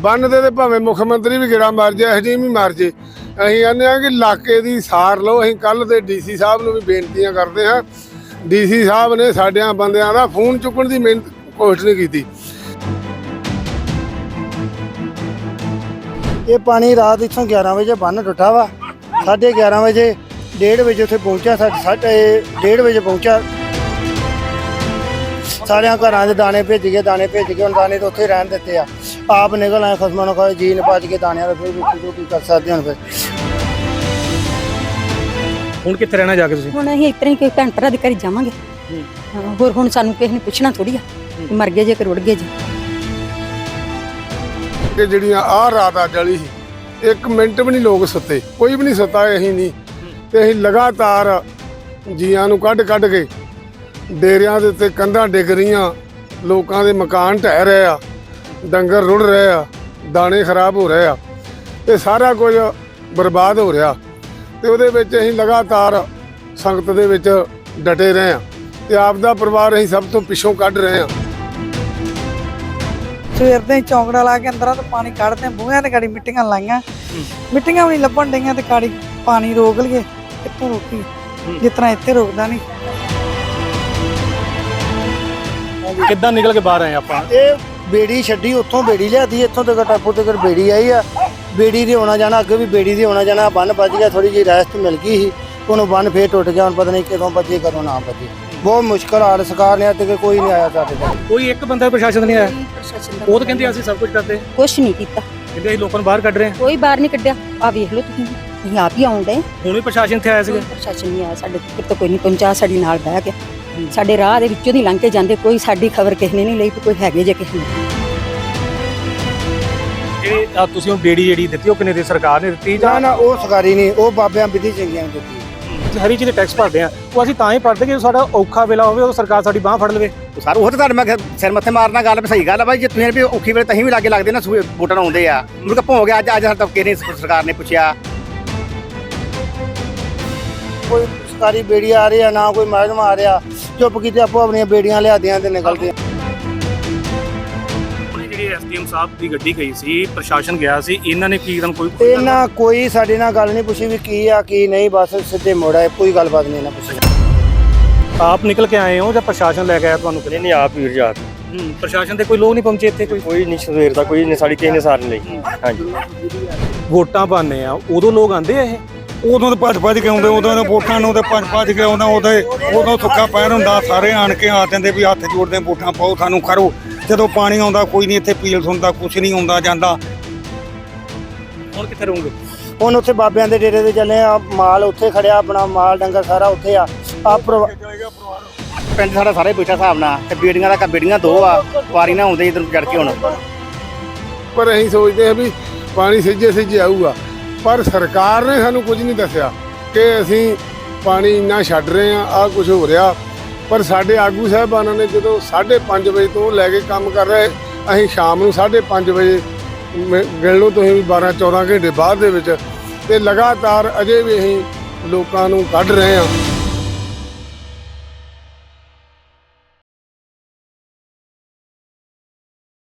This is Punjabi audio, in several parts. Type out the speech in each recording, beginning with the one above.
ਬੰਨ ਦੇ ਤੇ ਭਾਵੇਂ ਮੁੱਖ ਮੰਤਰੀ ਵੀ ਗੇੜਾ ਮਾਰ ਜੇ ਐਸਡੀਐਮ ਵੀ ਮਾਰ ਜੇ ਅਸੀਂ ਕਹਿੰਦੇ ਆ ਕਿ ਇਲਾਕੇ ਦੀ ਸਾਰ ਲਓ। ਅਸੀਂ ਕੱਲ ਦੇ ਡੀਸੀ ਸਾਹਿਬ ਨੂੰ ਵੀ ਬੇਨਤੀਆਂ ਕਰਦੇ ਹਾਂ। ਡੀਸੀ ਸਾਹਿਬ ਨੇ ਸਾਡਿਆਂ ਬੰਦਿਆਂ ਦਾ ਫੋਨ ਚੁੱਕਣ ਦੀ ਮਿਹਨਤ ਕੋਸ਼ਿਸ਼ ਨਹੀਂ ਕੀਤੀ। ਇਹ ਪਾਣੀ ਰਾਤ ਇੱਥੋਂ 11 ਵਜੇ ਬੰਨ ਟੁੱਟਾ ਵਾ। 11:30 ਵਜੇ 1:30 ਵਜੇ ਉੱਥੇ ਪਹੁੰਚਿਆ ਸਾਢੇ ਸਾਢੇ 1:30 ਵਜੇ ਪਹੁੰਚਿਆ। ਸਾਰਿਆਂ ਘਰਾਂ ਦੇ ਦਾਣੇ ਭੇਜ ਗਏ, ਦਾਣੇ ਭੇਜ ਗਏ। ਹੁਣ ਦਾਣੇ ਤਾਂ ਉੱਥੇ ਹੀ ਰਹਿਣ ਦਿੱਤੇ ਆ। ਆਪ ਨਿਕਲ ਆਏ ਖਸਮਾਂ ਨੂੰ ਖਾਏ ਜੀਨ ਭੱਜ ਕੇ ਦਾਣਿਆਂ ਦਾ ਫਿਰ ਵੀ ਕੀ ਕਰ ਸਕਦੇ ਹੁਣ ਫਿਰ। ਹੁਣ ਕਿੱਥੇ ਰਹਿਣਾ ਜਾ ਕੇ ਤੁਸੀਂ? ਹੁਣ ਅਸੀਂ ਇਤਰੇ ਕੋਈ ਭੈਣ ਭਰਾ ਦੇ ਘਰ ਜਾਵਾਂਗੇ। ਹਾਂ, ਹੋਰ ਹੁਣ ਸਾਨੂੰ ਕਿਸੇ ਨੇ ਪੁੱਛਣਾ ਥੋੜੀ ਆ ਕਿ ਮਰ ਗਏ ਜੇ ਕਿ ਰੁੜ ਗਏ ਜੇ। ਕਿ ਜਿਹੜੀਆਂ ਆਹ ਰਾਤ ਅੱਜ ਵਾਲੀ ਸੀ ਇੱਕ ਮਿੰਟ ਵੀ ਨਹੀਂ ਲੋਕ ਸੁੱਤੇ ਕੋਈ ਵੀ ਨਹੀਂ ਸੁੱਤਾ ਅਸੀਂ ਨਹੀਂ। ਤੇ ਅਸੀਂ ਲਗਾਤਾਰ ਜੀਆਂ ਨੂੰ ਕੱਢ ਕੱਢ ਕੇ ਡੇਰਿਆਂ ਦੇ ਉੱਤੇ ਕੰਧਾਂ ਡਿੱਗ ਰਹੀਆਂ ਲੋਕਾਂ ਦੇ ਮਕਾਨ ਢਹਿ ਰਹੇ ਆ। ਡੰਗਰ ਰੁੜ ਰਹੇ ਆ ਦਾਣੇ ਖਰਾਬ ਹੋ ਰਹੇ ਆ ਤੇ ਸਾਰਾ ਕੁਝ ਬਰਬਾਦ ਹੋ ਰਿਹਾ। ਤੇ ਉਹਦੇ ਵਿੱਚ ਅਸੀਂ ਲਗਾਤਾਰ ਸੰਗਤ ਦੇ ਵਿੱਚ ਡਟੇ ਰਹੇ ਆ ਤੇ ਆਪ ਦਾ ਪਰਿਵਾਰ ਅਸੀਂ ਸਭ ਤੋਂ ਪਿੱਛੋਂ ਕੱਢ ਰਹੇ ਆ। ਸਵੇਰ ਦੇ ਚੌਂਕੜਾ ਲਾ ਕੇ ਅੰਦਰਾਂ ਤੋਂ ਪਾਣੀ ਕੱਢਦੇ ਬੂਹਿਆਂ ਤੇ ਗਾੜੀ ਮਿੱਟੀਆਂ ਲਾਈਆਂ। ਮਿੱਟੀਆਂ ਵੀ ਨਹੀਂ ਲੱਭਣ ਡਈਆਂ ਤੇ ਗਾੜੀ ਪਾਣੀ ਰੋਕ ਲਈਏ ਕਿੱਥੋਂ ਰੋਕੀ। ਜਿਸ ਤਰ੍ਹਾਂ ਇੱਥੇ ਰੋਕਦਾ ਨਹੀਂ। ਕਿੱਦਾਂ ਨਿਕਲ ਕੇ ਬਾਹਰ ਆਏ ਆਪਾਂ? ਇਹ ਬੇੜੀ ਛੱਡੀ ਉੱਥੋਂ ਬੇੜੀ ਲਿਆਦੀ ਇੱਥੋਂ ਤੱਕ ਟਾਪੂ ਤੱਕ ਬੇੜੀ ਆਈ ਆ। ਬੇੜੀ ਦੇ ਆਉਣਾ ਜਾਣਾ ਅੱਗੇ ਵੀ ਬੇੜੀ ਦੇ ਆਉਣਾ ਜਾਣਾ ਬੰਨ ਵੱਜ ਗਿਆ ਥੋੜੀ ਜਿਹੀ ਰੈਸਟ ਮਿਲ ਗਈ ਸੀ। ਉਹਨੂੰ ਬੰਨ ਫੇਰ ਟੁੱਟ ਗਿਆ ਹੁਣ ਪਤਾ ਨਹੀਂ ਕਦੋਂ ਵੱਜੇ ਕਦੋਂ ਨਾ ਵੱਜੇ। ਬਹੁਤ ਮੁਸ਼ਕਲ ਹਾਲ ਸਰਕਾਰ ਨੇ ਅੱਜ ਤੱਕ ਕੋਈ ਨਹੀਂ ਆਇਆ ਸਾਡੇ ਕੋਲ। ਕੋਈ ਇੱਕ ਬੰਦਾ ਪ੍ਰਸ਼ਾਸਨ ਨਹੀਂ ਆਇਆ? ਉਹ ਤਾਂ ਕਹਿੰਦੇ ਅਸੀਂ ਸਭ ਕੁਝ ਕਰਦੇ। ਕੁਛ ਨਹੀਂ ਕੀਤਾ। ਕਹਿੰਦੇ ਅਸੀਂ ਲੋਕਾਂ ਨੂੰ ਬਾਹਰ ਕੱਢ ਰਹੇ ਹਾਂ। ਕੋਈ ਬਾਹਰ ਨਹੀਂ ਕੱਢਿਆ। ਆ ਵੇਖ ਲਓ ਤੁਸੀਂ। ਅਸੀਂ ਆਪ ਹੀ ਆਉਂਦੇ। ਹੁਣ ਵੀ ਪ੍ਰਸ਼ਾਸਨ ਇੱਥੇ ਆਇਆ ਸੀਗਾ? ਪ੍ਰਸ਼ਾਸਨ ਨਹੀਂ ਆਇਆ ਸਾਡੇ ਤੱਕ ਤਾਂ ਕੋਈ ਨਹੀਂ ਪਹੁੰਚਾ ਸਾਡੀ ਨਾਲ ਬਹਿ ਕੇ ਸਾਡੇ ਰਾਹ ਦੇ ਵਿੱਚੋਂ ਦੀ ਲੰਘ ਕੇ ਜਾਂਦੇ ਕੋਈ ਸਾਡੀ ਖਬਰ ਕਿਸੇ ਨੇ ਨਹੀਂ ਲਈ ਵੀ ਕੋਈ ਹੈਗੇ ਜੇ ਕਿਸੇ ਨੇ। ਜਿਹੜੇ ਤੁਸੀਂ ਉਹ ਬੇੜੀ ਜਿਹੜੀ ਦਿੱਤੀ ਉਹ ਕਿੰਨੇ ਦੀ ਸਰਕਾਰ ਨੇ ਦਿੱਤੀ ਨਾ ਜਾਂ? ਨਾ ਉਹ ਸਰਕਾਰੀ ਨਹੀਂ ਉਹ ਬਾਬਿਆਂ ਵਿਧੀ ਚੰਗੀਆਂ ਨੂੰ ਦਿੱਤੀ। ਹਰੀ ਚੀਜ਼ ਦੇ ਟੈਕਸ ਭਰਦੇ ਆ ਉਹ ਅਸੀਂ ਤਾਂ ਹੀ ਭਰਦੇ ਕਿ ਸਾਡਾ ਔਖਾ ਵੇਲਾ ਹੋਵੇ ਉਹ ਸਰਕਾਰ ਸਾਡੀ ਬਾਹ ਫੜ ਲਵੇ। ਸਰ ਉਹ ਤਾਂ ਤੁਹਾਡੇ ਮੈਂ ਕਿਹਾ ਸਿਰ ਮੱਥੇ ਮਾਰਨਾ ਗੱਲ ਵੀ ਸਹੀ ਗੱਲ ਆ ਬਾਈ ਜੇ ਤੁਸੀਂ ਵੀ ਔਖੀ ਵੇਲੇ ਤਹੀਂ ਵੀ ਲਾਗੇ ਲੱਗਦੇ ਨਾ ਸੂਏ ਵੋਟਾਂ ਆਉਂਦੇ ਆ। ਮੁੜ ਕੇ ਭੋਗ ਗਿਆ ਅੱਜ ਅੱਜ ਸਾਡੇ ਤੱਕ ਕਿਹਨੇ ਸਰਕਾਰ ਨੇ ਪੁੱਛਿਆ। ਕੋਈ ਸਰਕਾਰੀ ਬੇੜੀ ਆ ਰਹੀ ਆ ਨਾ ਕੋਈ ਮਹਿਕਮਾ ਆ ਰਿਹਾ। ਚੁੱਪ ਕੀਤੇ ਆਪੋ ਆਪਣੀਆਂ ਬੇੜੀਆਂ ਲਿਆਦੀਆਂ ਤੇ ਨਿਕਲਦੇ ਜਿਹੜੀ ਐਸਡੀਐਮ ਸਾਹਿਬ ਦੀ ਗੱਡੀ ਗਈ ਸੀ ਪ੍ਰਸ਼ਾਸਨ ਗਿਆ ਸੀ ਇਹਨਾਂ ਨੇ ਕੀ ਤੁਹਾਨੂੰ ਕੋਈ ਇਹਨਾਂ ਕੋਈ ਸਾਡੇ ਨਾਲ ਗੱਲ ਨਹੀਂ ਪੁੱਛੀ ਵੀ ਕੀ ਆ ਕੀ ਨਹੀਂ ਬਸ ਸਿੱਧੇ ਮੋੜ ਕੋਈ ਗੱਲਬਾਤ ਨਹੀਂ ਇਹਨਾਂ ਪੁੱਛੀ। ਆਪ ਨਿਕਲ ਕੇ ਆਏ ਹੋ ਜਾਂ ਪ੍ਰਸ਼ਾਸਨ ਲੈ ਕੇ ਆਇਆ ਤੁਹਾਨੂੰ ਨਹੀਂ ਨਹੀਂ ਆਪ ਵੀਰ ਹੂੰ, ਪ੍ਰਸ਼ਾਸਨ ਦੇ ਕੋਈ ਲੋਕ ਨਹੀਂ ਪਹੁੰਚੇ ਇੱਥੇ ਕੋਈ? ਕੋਈ ਨਹੀਂ ਸਵੇਰ ਦਾ ਕੋਈ ਨਹੀਂ ਸਾਡੀ ਕਿਸੇ ਨੇ ਸਾਰ ਨਹੀਂ ਲਈ। ਹਾਂਜੀ। ਵੋਟਾਂ ਪਾਉਂਦੇ ਆ ਉਦੋਂ ਲੋਕ ਆਂਦੇ ਆ ਇਹ? ਉਦੋਂ ਤਾਂ ਭੱਜ ਭੱਜ ਕੇ ਆਉਂਦੇ ਉਦੋਂ ਦੇ ਵੋਟਾਂ ਨੂੰ ਤੇ ਭੱਜ ਭੱਜ ਕੇ ਆਉਂਦਾ ਉਹਦੇ ਉਦੋਂ ਸੁੱਕਾ ਪੈਰ ਹੁੰਦਾ ਸਾਰੇ ਆਣ ਕੇ ਆ ਜਾਂਦੇ ਵੀ ਹੱਥ ਜੋੜਦੇ ਵੋਟਾਂ ਪਾਓ ਸਾਨੂੰ ਕਰੋ ਜਦੋਂ ਪਾਣੀ ਆਉਂਦਾ ਕੋਈ ਨਹੀਂ ਇੱਥੇ ਪੀਲ ਸੁਣਦਾ ਕੁਛ ਨਹੀਂ ਆਉਂਦਾ ਜਾਂਦਾ। ਹੁਣ ਕਿੱਥੇ ਰਹੋਗੇ? ਹੁਣ ਉੱਥੇ ਬਾਬਿਆਂ ਦੇ ਡੇਰੇ ਤੇ ਚੱਲੇ ਆ ਮਾਲ ਉੱਥੇ ਖੜਿਆ ਆਪਣਾ ਮਾਲ ਡੰਗਰ ਸਾਰਾ ਉੱਥੇ ਆ। ਆ ਪਿੰਡ ਸਾਡਾ ਸਾਰੇ ਬੈਠਾ ਹਿਸਾਬ ਨਾਲ ਤੇ ਬੇੜੀਆਂ ਦਾ ਬੇੜੀਆਂ ਦੋ ਆ ਵਾਰੀ ਨਾ ਆਉਂਦੇ ਇਧਰ ਚੜ ਕੇ ਹੁਣ। ਪਰ ਅਸੀਂ ਸੋਚਦੇ ਹਾਂ ਵੀ ਪਾਣੀ ਸਿੱਜੇ ਸਿੱਜੇ ਆਊਗਾ। ਪਰ ਸਰਕਾਰ ਨੇ ਸਾਨੂੰ ਕੁਝ ਨਹੀਂ ਦੱਸਿਆ ਕਿ ਅਸੀਂ ਪਾਣੀ ਇੰਨਾ ਛੱਡ ਰਹੇ ਆ ਆ ਕੁਝ ਹੋ ਰਿਹਾ। ਪਰ ਸਾਡੇ ਆਗੂ ਸਾਹਿਬਾਨਾਂ ਨੇ ਜਦੋਂ 5:30 ਵਜੇ ਤੋਂ ਲੈ ਕੇ ਕੰਮ ਕਰ ਰਹੇ, ਅਸੀਂ ਸ਼ਾਮ ਨੂੰ 5:30 ਵਜੇ ਮ- ਗਿਣ ਲਓ ਤੁਸੀਂ ਵੀ 12 14 ਘੰਟੇ ਬਾਅਦ ਦੇ ਵਿੱਚ, ਤੇ ਲਗਾਤਾਰ ਅਜੇ ਵੀ ਅਸੀਂ ਲੋਕਾਂ ਨੂੰ ਕੱਢ ਰਹੇ ਹਾਂ।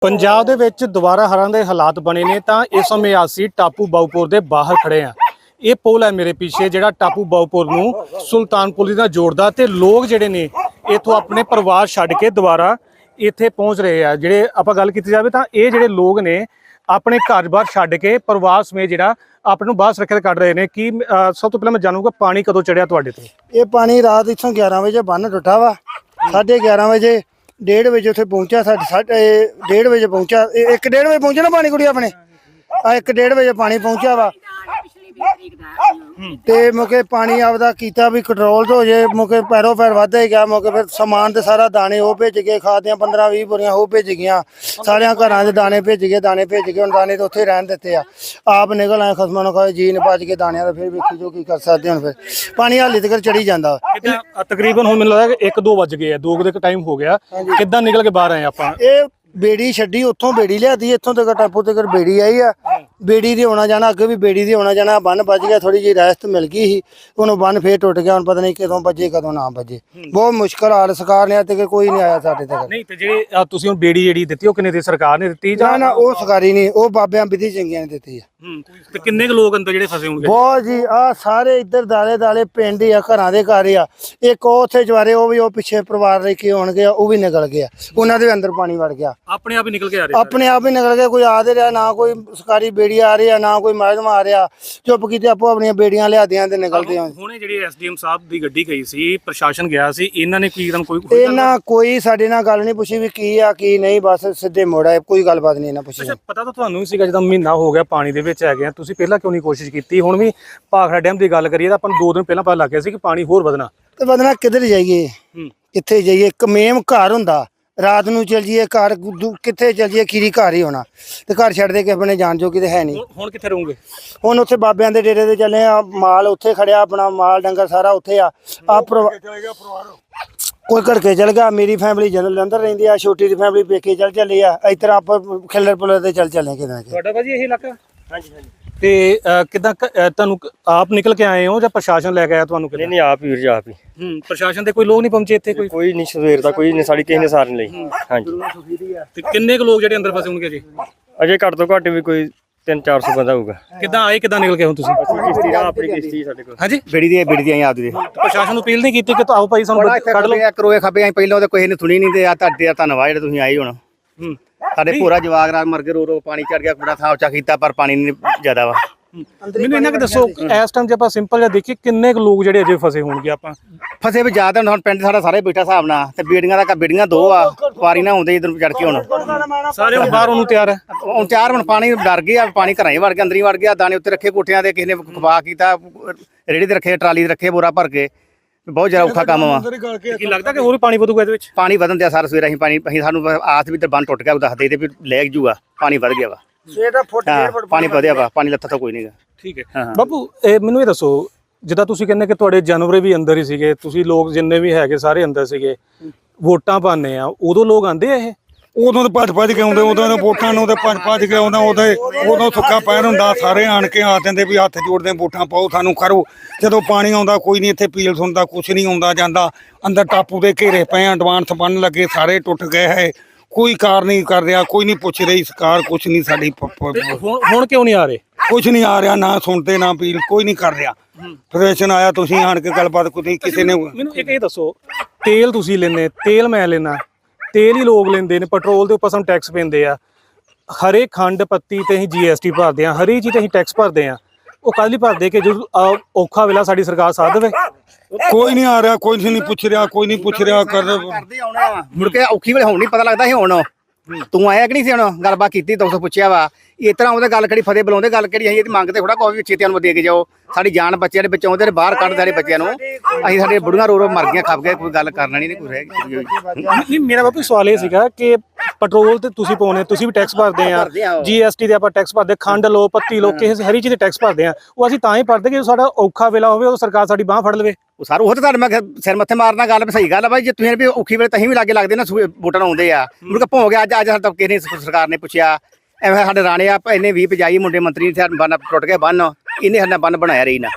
ਪੰਜਾਬ ਦੇ ਵਿੱਚ ਦੁਬਾਰਾ ਹਰਾਂ ਦੇ ਹਾਲਾਤ ਬਣੇ ਨੇ ਤਾਂ ਇਸ ਸਮੇਂ ਅਸੀਂ ਟਾਪੂ ਬਾਉਪੁਰ ਦੇ ਬਾਹਰ ਖੜੇ ਆ ਇਹ ਪੁਲ ਹੈ ਮੇਰੇ ਪਿੱਛੇ ਜਿਹੜਾ ਟਾਪੂ ਬਾਉਪੁਰ ਨੂੰ ਸੁਲਤਾਨਪੁਰ ਨਾਲ ਜੋੜਦਾ ਤੇ ਲੋਕ ਜਿਹੜੇ ਨੇ ਇੱਥੋਂ ਆਪਣੇ ਪਰਿਵਾਰ ਛੱਡ ਕੇ ਦੁਬਾਰਾ ਇੱਥੇ ਪਹੁੰਚ ਰਹੇ ਆ। ਜਿਹੜੇ ਆਪਾਂ ਗੱਲ ਕੀਤੀ ਜਾਵੇ ਤਾਂ ਇਹ ਜਿਹੜੇ ਲੋਕ ਨੇ ਆਪਣੇ ਘਰ-ਬਾਰ ਛੱਡ ਕੇ ਪਰਿਵਾਰ ਸਮੇਤ ਜਿਹੜਾ ਆਪ ਨੂੰ ਬਾਹਰ ਸੁਰੱਖਿਅਤ ਕੱਢ ਰਹੇ ਨੇ। ਕਿ ਸਭ ਤੋਂ ਪਹਿਲਾਂ ਮੈਂ ਜਾਣੂਗਾ ਪਾਣੀ ਕਦੋਂ ਚੜਿਆ ਤੁਹਾਡੇ ਤੇ? ਇਹ ਪਾਣੀ ਰਾਤ ਇੱਥੋਂ 11 ਵਜੇ ਬੰਨ ਟੁੱਟਾ ਵਾ। 11:30 ਵਜੇ ਡੇਢ ਵਜੇ ਉੱਥੇ ਪਹੁੰਚਿਆ ਸਾਡੇ ਸਾਢੇ ਡੇਢ ਵਜੇ ਪਹੁੰਚਿਆ ਇੱਕ ਡੇਢ ਵਜੇ ਪਹੁੰਚਣਾ ਪਾਣੀ ਕੁੜੀ ਆਪਣੇ? ਆ 1:30 ਵਜੇ ਪਾਣੀ ਪਹੁੰਚਿਆ ਵਾ। ਤੇ ਮੁਕੇ ਪਾਣੀ ਆਪਦਾ ਕੀਤਾ ਵੀ ਕੰਟਰੋਲ ਤੋਂ ਹੋ ਜੇ ਮੁਕੇ ਪੈਰੋ ਪੈਰ ਵੱਧਦਾ ਹੀ ਗਿਆ ਮੁਕੇ ਫਿਰ ਸਮਾਨ ਤੇ ਸਾਰਾ ਦਾਣੇ ਉਹ ਭੇਜ ਗਏ ਖਾਦਿਆਂ 15 20 ਬੋਰੀਆਂ ਉਹ ਭੇਜ ਗਈਆਂ। ਸਾਰਿਆਂ ਘਰਾਂ ਦੇ ਦਾਣੇ ਭੇਜ ਗਏ ਦਾਣੇ ਭੇਜ ਗਏ ਹੁਣ ਦਾਣੇ ਤਾਂ ਉੱਥੇ ਰਹਿਣ ਦਿੱਤੇ ਆ। ਆਪ ਨਿਕਲ ਆਏ ਖਸਮਾਂ ਨੂੰ ਖਾਏ ਜੀਨ ਭੱਜ ਕੇ ਦਾਣਿਆਂ ਦਾ ਫਿਰ ਵੇਖੀ ਜੋ ਕੀ ਕਰ ਸਕਦੇ ਹੁਣ ਫਿਰ। ਪਾਣੀ ਹਾਲੀ ਤੱਕ ਚੜੀ ਜਾਂਦਾ। ਕਿੱਦਾਂ ਤਕਰੀਬਨ ਹੁਣ ਮੈਨੂੰ ਲੱਗਦਾ ਕਿ 1-2 ਵੱਜ ਗਏ ਆ 2 ਦੇ ਟਾਈਮ ਹੋ ਗਿਆ। ਕਿੱਦਾਂ ਨਿਕਲ ਕੇ ਬਾਹਰ ਆਏ ਆਪਾਂ? ਇਹ ਬੇੜੀ ਛੱਡੀ ਉੱਥੋਂ ਬੇੜੀ ਲਿਆਦੀ ਇੱਥੋਂ ਤੱਕ ਟਾਪੂ ਤੱਕ ਬੇੜੀ ਆਈ ਆ। ਬੇੜੀ ਦੇ ਆਉਣਾ ਜਾਣਾ ਅੱਗੇ ਵੀ ਬੇੜੀ ਦੇ ਆਉਣਾ ਜਾਣਾ ਬੰਨ ਵੱਜ ਗਿਆ ਥੋੜੀ ਜਿਹੀ ਰੈਸਟ ਮਿਲ ਗਈ ਸੀ। ਉਹਨੂੰ ਬੰਨ ਫੇਰ ਟੁੱਟ ਗਿਆ ਹੁਣ ਪਤਾ ਨਹੀਂ ਕਦੋਂ ਵੱਜੇ ਕਦੋਂ ਨਾ ਵੱਜੇ। ਬਹੁਤ ਮੁਸ਼ਕਲ ਹਾਲ ਸਰਕਾਰ ਨੇ ਤੇ ਕੋਈ ਨਹੀਂ ਆਇਆ ਸਾਡੇ ਤੱਕ। ਨਹੀਂ ਤੇ ਜਿਹੜੇ ਤੁਸੀਂ ਹੁਣ ਬੇੜੀ ਜਿਹੜੀ ਦਿੱਤੀ ਉਹ ਕਿੰਨੇ ਦੀ ਸਰਕਾਰ ਨੇ ਦਿੱਤੀ ਨਾ ਨਾ ਉਹ ਸਰਕਾਰੀ ਨਹੀਂ ਉਹ ਬਾਬਿਆਂ ਵਿਧੀ ਚੰਗੀਆਂ ਨੇ ਦਿੱਤੀ ਆ। ਹੂੰ, ਤੇ ਕਿੰਨੇ ਕੁ ਲੋਕ ਅੰਦਰ ਜਿਹੜੇ ਫਸੇ ਹੋਣਗੇ? ਬਹੁਤ ਜੀ ਆ ਸਾਰੇ ਇੱਧਰ ਦਾਲੇ ਦਾਲੇ ਪਿੰਡ ਆ ਘਰਾਂ ਦੇ ਘਰ ਆ। ਇੱਕ ਉਹ ਉੱਥੇ ਜਵਾਰੇ ਉਹ ਵੀ ਉਹ ਪਿੱਛੇ ਪਰਿਵਾਰ ਲੈ ਕੇ ਆਉਣਗੇ ਉਹ ਵੀ ਨਿਕਲ ਗਿਆ ਉਹਨਾਂ ਦੇ ਅੰਦਰ ਪਾਣੀ ਵੜ ਗਿਆ। ਆਪਣੇ ਆਪ ਹੀ ਨਿਕਲ ਕੇ ਆ ਰਹੇ। ਆਪਣੇ ਆਪ ਹੀ ਨਿਕਲ ਗਿਆ ਕੋਈ ਆ ਦੇ ਰਿਹਾ ਨਾ ਕੋਈ ਸਰਕਾਰੀ ਬੇੜੀ ਆ ਰਹੀ ਆ ਨਾ ਕੋਈ ਮਾਜਮ ਆ ਰਿਹਾ। ਚੁੱਪ ਕੀਤੇ ਆਪੋ ਆਪਣੀਆਂ ਬੇੜੀਆਂ ਲਿਆਦੀਆਂ ਤੇ ਨਿਕਲਦੇ ਆ। ਹੁਣੇ ਜਿਹੜੀ ਐਸਡੀਐਮ ਸਾਹਿਬ ਦੀ ਗੱਡੀ ਗਈ ਸੀ ਪ੍ਰਸ਼ਾਸਨ ਗਿਆ ਸੀ ਇਹਨਾਂ ਨੇ ਕੀ ਕੋਈ ਇਹਨਾਂ ਕੋਈ ਸਾਡੇ ਨਾਲ ਗੱਲ ਨਹੀਂ ਪੁੱਛੀ ਵੀ ਕੀ ਆ ਕੀ ਨਹੀਂ ਬਸ ਸਿੱਧੇ ਮੋੜਾ ਕੋਈ ਗੱਲਬਾਤ ਨਹੀਂ ਇਹਨਾਂ ਪੁੱਛੀ। ਅੱਛਾ ਪਤਾ ਤਾਂ ਤੁਹਾਨੂੰ ਸੀਗਾ ਜਦੋਂ ਮਹੀਨਾ ਹੋ ਗਿਆ ਪਾਣੀ ਦੇ ਵਿੱਚ ਹੈਗੇ ਆ। ਤੁਸੀਂ ਪਹਿਲਾਂ ਕਿਉਂ ਨਹੀਂ ਕੋਸ਼ਿਸ਼ ਕੀਤੀ? ਹੁਣ ਵੀ ਭਾਖੜਾ ਡੈਮ ਦੀ ਗੱਲ ਕਰੀਏ ਤਾਂ ਆਪਾਂ ਨੂੰ ਦੋ ਦਿਨ ਪਹਿਲਾਂ ਪਤਾ ਲੱਗ ਗਿਆ ਸੀ ਕਿ ਪਾਣੀ ਹੋਰ ਵਧਣਾ। ਤੇ ਬਦਨਾ ਕਿੱਧਰ ਜਾਈਏ। ਕਿੱਥੇ ਜਾਈਏ? ਕਮੇਮ ਘਰ ਹੁੰਦਾ। ਰਾਤ ਨੂੰ ਚਲ ਜਾਈਏ ਘਰ ਕਿੱਥੇ ਚਲ ਜਾਈਏ? ਖੀਰੀ ਘਰ ਹੀ ਹੋਣਾ। ਤੇ ਘਰ ਛੱਡ ਦੇ ਕੇ ਆਪਣੇ ਜਾਣ ਜੋ ਕਿਤੇ ਹੈ ਨਹੀਂ। ਹੁਣ- ਕਿੱਥੇ ਰਹੋਗੇ? ਹੁਣ ਉੱਥੇ ਬਾਬਿਆਂ ਦੇ ਡੇਰੇ ਤੇ ਚੱਲੇ ਆ। ਮਾਲ ਉੱਥੇ ਖੜਿਆ ਆਪਣਾ ਮਾਲ ਡੰਗਰ ਸਾਰਾ ਉੱਥੇ ਆ। ਆ ਕੋਈ ਘੜਕੇ ਚਲ ਗਿਆ। ਮੇਰੀ ਫੈਮਿਲੀ ਜਲੰਧਰ ਰਹਿੰਦੀ ਆ। ਛੋਟੀ ਦੀ ਫੈਮਿਲੀ ਪੇਕੇ ਚਲ ਚੱਲੀ ਆ। ਇਸ ਤਰ੍ਹਾਂ ਆਪਾਂ ਖਿਲਰ ਪੁਲਰ ਤੇ ਚੱਲ ਚੱਲੇ ਕਿਤੇ। ਤੁਹਾਡਾ ਭਾਜੀ ਇਹ ਇਲਾਕਾ? ਹਾਂਜੀ ਹਾਂਜੀ। ਤੇ ਕਿੱਦਾਂ ਤੁਹਾਨੂੰ ਆਪ ਨਿਕਲ ਕੇ ਆਏ ਹੋ ਜਾਂ ਪ੍ਰਸ਼ਾਸਨ ਲੈ ਕੇ ਆਇਆ ਤੁਹਾਨੂੰ ਨਹੀਂ ਕਿੱਦਾਂ? ਨਹੀਂ ਆਪ ਵੀਰ ਜੀ ਆਪ ਹੀ। ਹੂੰ ਪ੍ਰਸ਼ਾਸਨ ਦੇ ਕੋਈ ਲੋਕ ਨਹੀਂ ਪਹੁੰਚੇ ਇੱਥੇ ਕੋਈ? ਕੋਈ ਨਹੀਂ ਸਵੇਰ ਦਾ ਕੋਈ ਨਹੀਂ ਸਾਡੀ ਕਿਸੇ ਨੇ ਸਾਰ ਨਹੀਂ ਲਈ। ਹਾਂਜੀ। ਤੇ ਕਿੰਨੇ ਕੁ ਲੋਕ ਜਿਹੜੇ ਅੰਦਰ ਫਸੇ ਹੋਣਗੇ ਜੀ? ਅਜੇ ਘੱਟ ਤੋਂ ਘੱਟ ਵੀ ਕੋਈ 3-400 ਬੰਦਾ ਹੋਊਗਾ। ਕਿੱਦਾਂ ਆਏ ਕਿੱਦਾਂ ਨਿਕਲ ਕੇ ਹੁਣ ਤੁਸੀਂ? ਕਿਸ਼ਤੀ ਦਾ ਆਪਣੀ ਕਿਸ਼ਤੀ ਸਾਡੇ ਕੋਲ। ਹਾਂਜੀ? ਬੇੜੀ ਦੀ ਬੇੜੀ ਦੀ ਆਈ ਆਪਦੀ ਦੀ ਪ੍ਰਸ਼ਾਸਨ ਨੂੰ ਅਪੀਲ ਨਹੀਂ ਕੀਤੀ ਕਿ ਆਓ ਭਾਈ ਸਾਨੂੰ ਕੱਢ ਲਓ। ਖੱਬੇ ਆ ਕਰੋਏ ਖੱਬੇ ਆਈ ਪਹਿਲਾਂ ਉਹਦੇ ਕੋਈ ਨੇ ਸੁਣੀ ਨਹੀਂ ਤੇ ਆ ਤੁਹਾਡੇ ਦਾ ਧੰਨਵਾਦ ਜਿਹੜੇ ਤੁਸੀਂ ਆਏ ਹੁਣ। ਹੂੰ। ਸਾਡੇ ਪੂਰਾ ਜਵਾਗ ਰਾਤ ਮਰ ਕੇ ਰੋ ਰੋ ਪਾਣੀ ਚੜ ਗਿਆ ਬੜਾ ਥਾਂ ਉੱਚਾ ਕੀਤਾ ਪਰ ਪਾਣੀ ਨਹੀਂ ਜ਼ਿਆਦਾ ਵਾ। ਮੈਨੂੰ ਇਹਨਾਂ ਕਿ ਦੱਸੋ ਇਸ ਟਾਈਮ ਜੇ ਆਪਾਂ ਸਿੰਪਲ ਜਿਹਾ ਦੇਖੀਏ ਕਿੰਨੇ ਕੁ ਲੋਕ ਜਿਹੜੇ ਅਜੇ ਫਸੇ ਹੋਣਗੇ ਆਪਾਂ? ਫਸੇ ਵੀ ਜ਼ਿਆਦਾ ਹੁਣ ਪਿੰਡ ਸਾਡਾ ਸਾਰੇ ਬੈਠਾ ਹਿਸਾਬ ਨਾਲ ਤੇ ਬੇੜੀਆਂ ਦਾ ਬੇੜੀਆਂ ਦੋ ਆ ਵਾਰੀ ਨਾ ਆਉਂਦੇ ਇਧਰ ਚੜ ਕੇ ਹੁਣ। ਸਾਰੇ ਹੁਣ ਬਾਹਰ ਉਹਨੂੰ ਤਿਆਰ ਹੈ ਹੁਣ ਚਾਰ ਹੁਣ ਪਾਣੀ ਡਰ ਗਿਆ ਪਾਣੀ ਘਰਾਂ ਹੀ ਵੜ ਗਿਆ ਅੰਦਰ ਹੀ ਵੜ ਗਿਆ ਦਾਣੇ ਉੱਤੇ ਰੱਖੇ ਕੋਠਿਆਂ ਤੇ ਕਿਸੇ ਨੇ ਖਵਾ ਕੀਤਾ ਰੇੜੀ ਤੇ ਰੱਖੇ ਟਰਾਲੀ ਤੇ ਰੱਖੇ ਬੋਰਾ ਭਰ ਕੇ। ਬਹੁਤ ਜ਼ਿਆਦਾ ਔਖਾ ਕੰਮ ਵਾ। ਕੀ ਲੱਗਦਾ ਕਿ ਹੋਰ ਵੀ ਪਾਣੀ ਵਧੂਗਾ ਇਹਦੇ ਵਿੱਚ? ਪਾਣੀ ਵਧਣ ਦਿਆ ਸਾਰਾ ਸਵੇਰ ਅਸੀਂ ਪਾਣੀ ਅਸੀਂ ਸਾਨੂੰ ਆਸ ਵੀ ਤੇ ਬੰਨ ਟੁੱਟ ਗਿਆ ਉਹ ਦੱਸਦੇ ਤੇ ਵੀ ਲੈ ਜੂਗਾ ਪਾਣੀ ਵਧ ਗਿਆ ਵਾ। ਸਵੇਰ ਦਾ ਫੁੱਟ ਹਾਂ ਪਾਣੀ ਵਧਿਆ ਵਾ ਪਾਣੀ ਲੱਥਾ ਤਾਂ ਕੋਈ ਨਹੀਂਗਾ ਠੀਕ ਹਾਂ। ਬਾਪੂ ਇਹ ਮੈਨੂੰ ਇਹ ਦੱਸੋ ਜਿੱਦਾਂ ਤੁਸੀਂ ਕਹਿੰਦੇ ਕਿ ਤੁਹਾਡੇ ਜਾਨਵਰ ਵੀ ਅੰਦਰ ਹੀ ਸੀਗੇ ਤੁਸੀਂ ਲੋਕ ਜਿੰਨੇ ਵੀ ਹੈਗੇ ਸਾਰੇ ਅੰਦਰ ਸੀਗੇ ਵੋਟਾਂ ਪਾਣੇ ਆ ਉਦੋਂ ਲੋਕ ਆਂਦੇ ਆ ਇਹ? ਉਦੋਂ ਤੇ ਭੱਜ ਭੱਜ ਕੇ ਆਉਂਦੇ ਉਦੋਂ ਦੇ ਵੋਟਾਂ ਨੂੰ ਤੇ ਭੱਜ ਭੱਜ ਕੇ ਆਉਂਦਾ ਉਹਦੇ ਉਦੋਂ ਸੁੱਕਾ ਪੈਰ ਹੁੰਦਾ ਸਾਰੇ ਆਣ ਕੇ ਆ ਜਾਂਦੇ ਵੀ ਹੱਥ ਜੋੜਦੇ ਵੋਟਾਂ ਪਾਓ ਸਾਨੂੰ ਕਰੋ। ਜਦੋਂ ਪਾਣੀ ਆਉਂਦਾ ਕੋਈ ਨਹੀਂ ਇੱਥੇ ਪੀਲ ਸੁਣਦਾ ਕੁਛ ਨਹੀਂ ਆਉਂਦਾ ਜਾਂਦਾ। ਅੰਦਰ ਟਾਪੂ ਦੇ ਘੇਰੇ ਪਏ ਆ ਐਡਵਾਂਸ ਬੰਨ ਲੱਗੇ ਸਾਰੇ ਟੁੱਟ ਗਏ ਹੈ। ਕੋਈ ਕਾਰ ਨਹੀਂ ਕਰ ਰਿਹਾ ਕੋਈ ਨਹੀਂ ਪੁੱਛ ਰਹੀ ਸਰਕਾਰ ਕੁਛ ਨਹੀਂ ਸਾਡੀ ਪ- ਪ- ਤੇ ਹੁਣ ਹੁਣ ਕਿਉਂ ਨਹੀਂ ਆ ਰਹੇ? ਕੁਛ ਨਹੀਂ ਆ ਰਿਹਾ ਨਾ ਸੁਣਦੇ ਨਾ ਅਪੀਲ ਕੋਈ ਨਹੀਂ ਕਰ ਰਿਹਾ। ਫੈਡਰੇਸ਼ਨ ਆਇਆ ਤੁਸੀਂ ਆਣ ਕੇ ਗੱਲਬਾਤ ਕੋਈ ਕਿਸੇ ਨੇ ਮੈਨੂੰ ਇੱਕ ਇਹ ਦੱਸੋ ਤੇਲ ਤੁਸੀਂ ਲੈਨੇ ਤੇਲ ਮੈਂ ਲੈਣਾ ਤੇਲ ਹੀ ਲੋਕ ਲੈਂਦੇ ਨੇ ਪੈਟਰੋਲ ਦੇ ਉੱਪਰ ਸਾਨੂੰ ਟੈਕਸ ਪੈਂਦੇ ਆ। ਹਰੇ ਖੰਡ ਪੱਤੀ ਤੇ ਅਸੀਂ ਜੀਐਸਟੀ ਭਰਦੇ ਆ ਹਰੀ ਚੀਜ਼ ਤੇ ਅਸੀਂ ਟੈਕਸ ਭਰਦੇ ਆ। ਉਹ ਕੱਲ ਹੀ ਭਰਦੇ ਕਿ ਜਦੋਂ ਅਹ, ਔਖਾ ਵੇਲਾ ਸਾਡੀ ਸਰਕਾਰ ਸਾਥ ਦੇਵੇ। ਕੋਈ ਨਹੀਂ ਆ ਰਿਹਾ ਕੋਈ ਨਹੀਂ ਪੁੱਛ ਰਿਹਾ ਕੋਈ ਨਹੀਂ ਪੁੱਛ ਰਿਹਾ ਕਰ ਕਰਦੇ ਆਉਣਾ ਵਾ ਮੁੜ ਕੇ ਔਖੀ ਵੇਲੇ ਹੁਣ ਨਹੀਂ ਪਤਾ ਲੱਗਦਾ ਸੀ ਹੁਣ। ਤੂੰ ਆਇਆ ਕਿ ਨਹੀਂ ਸੀ ਹੁਣ? ਗੱਲਬਾਤ ਕੀਤੀ ਦੋਸਤ ਪੁੱਛਿਆ ਵਾ। ਇਸ ਤਰ੍ਹਾਂ ਉਹਦੇ ਗੱਲ ਕਿਹੜੀ ਫਤਿਹ ਬੁਲਾਉਂਦੇ ਗੱਲ ਕਿਹੜੀ ਅਸੀਂ ਇਹਦੀ ਮੰਗਦੇ ਥੋੜਾ ਕੋਈ ਵੀ ਛੇਤੀਆਂ ਨੂੰ ਦੇ ਕੇ ਜਾਓ। ਸਾਡੀ ਜਾਨ ਬੱਚਿਆਂ ਦੇ ਬਚਾਉਂਦੇ ਨੇ ਬਾਹਰ ਕੱਢ ਸਾਡੇ ਬੱਚਿਆਂ ਨੂੰ। ਅਸੀਂ ਸਾਡੇ ਬੁੜੀਆਂ ਰੋ ਰੋ ਮਰ ਗਈਆਂ ਖੱਪ ਗਏ ਕੋਈ ਗੱਲ ਕਰਨਾ ਨਹੀਂ ਕੋਈ ਰਹਿ ਗਈ ਨਹੀਂ। ਮੇਰਾ ਬਾਪੂ ਸਵਾਲ ਇਹ ਸੀਗਾ ਕਿ ਪੈਟਰੋਲ ਤੇ ਤੁਸੀਂ ਪਾਉਨੇ ਤੁਸੀਂ ਵੀ ਟੈਕਸ ਭਰਦੇ ਆ। ਜੀਐਸਟੀ ਦੇ ਆਪਾਂ ਟੈਕਸ ਭਰਦੇ ਖੰਡ ਲੋ ਪੱਤੀ ਲੋ ਕਿਸੇ ਹਰੀ ਚੀਜ਼ ਦੇ ਟੈਕਸ ਭਰਦੇ ਆ। ਉਹ ਅਸੀਂ ਤਾਂ ਹੀ ਭਰਦੇ ਕਿ ਸਾਡਾ ਔਖਾ ਵੇਲਾ ਹੋਵੇ ਉਦੋਂ ਸਰਕਾਰ ਸਾਡੀ ਬਾਹ ਫੜ ਲਵੇ। ਉਹ ਸਾਰ ਉਹ ਤਾਂ ਤੁਹਾਡੇ ਮੈਂ ਸਿਰ ਮੱਥੇ ਮਾਰਨਾ ਗੱਲ ਵੀ ਸਹੀ ਗੱਲ ਆ ਬਾਈ ਜੇ ਤੁਸੀਂ ਵੀ ਔਖੀ ਵੇਲੇ ਤਹੀਂ ਵੀ ਲਾਗੇ ਲੱਗਦੇ ਨਾ ਵੋਟਾਂ ਨੂੰ ਆਉਂਦੇ ਆ ਕੇ ਭੋਗ ਗਿਆ ਅੱਜ ਅੱਜ ਸਾਡੇ ਤੱਕ ਕਿਸੇ ਨੇ ਸਰਕਾਰ ਨੇ ਪੁੱਛਿਆ ਐਵੇਂ ਸਾਡੇ ਰਾਣੇ ਆ ਇਹਨੇ 20 ਪਜਾਈ ਮੁੰਡੇ ਮੰਤਰੀ ਨੇ ਬੰਨ ਟੁੱਟ ਗਿਆ ਬੰਨ ਇਹਨੇ ਸਾਡਾ ਬੰਨ ਬਣਾਇਆ ਰਹੀ ਨਾ।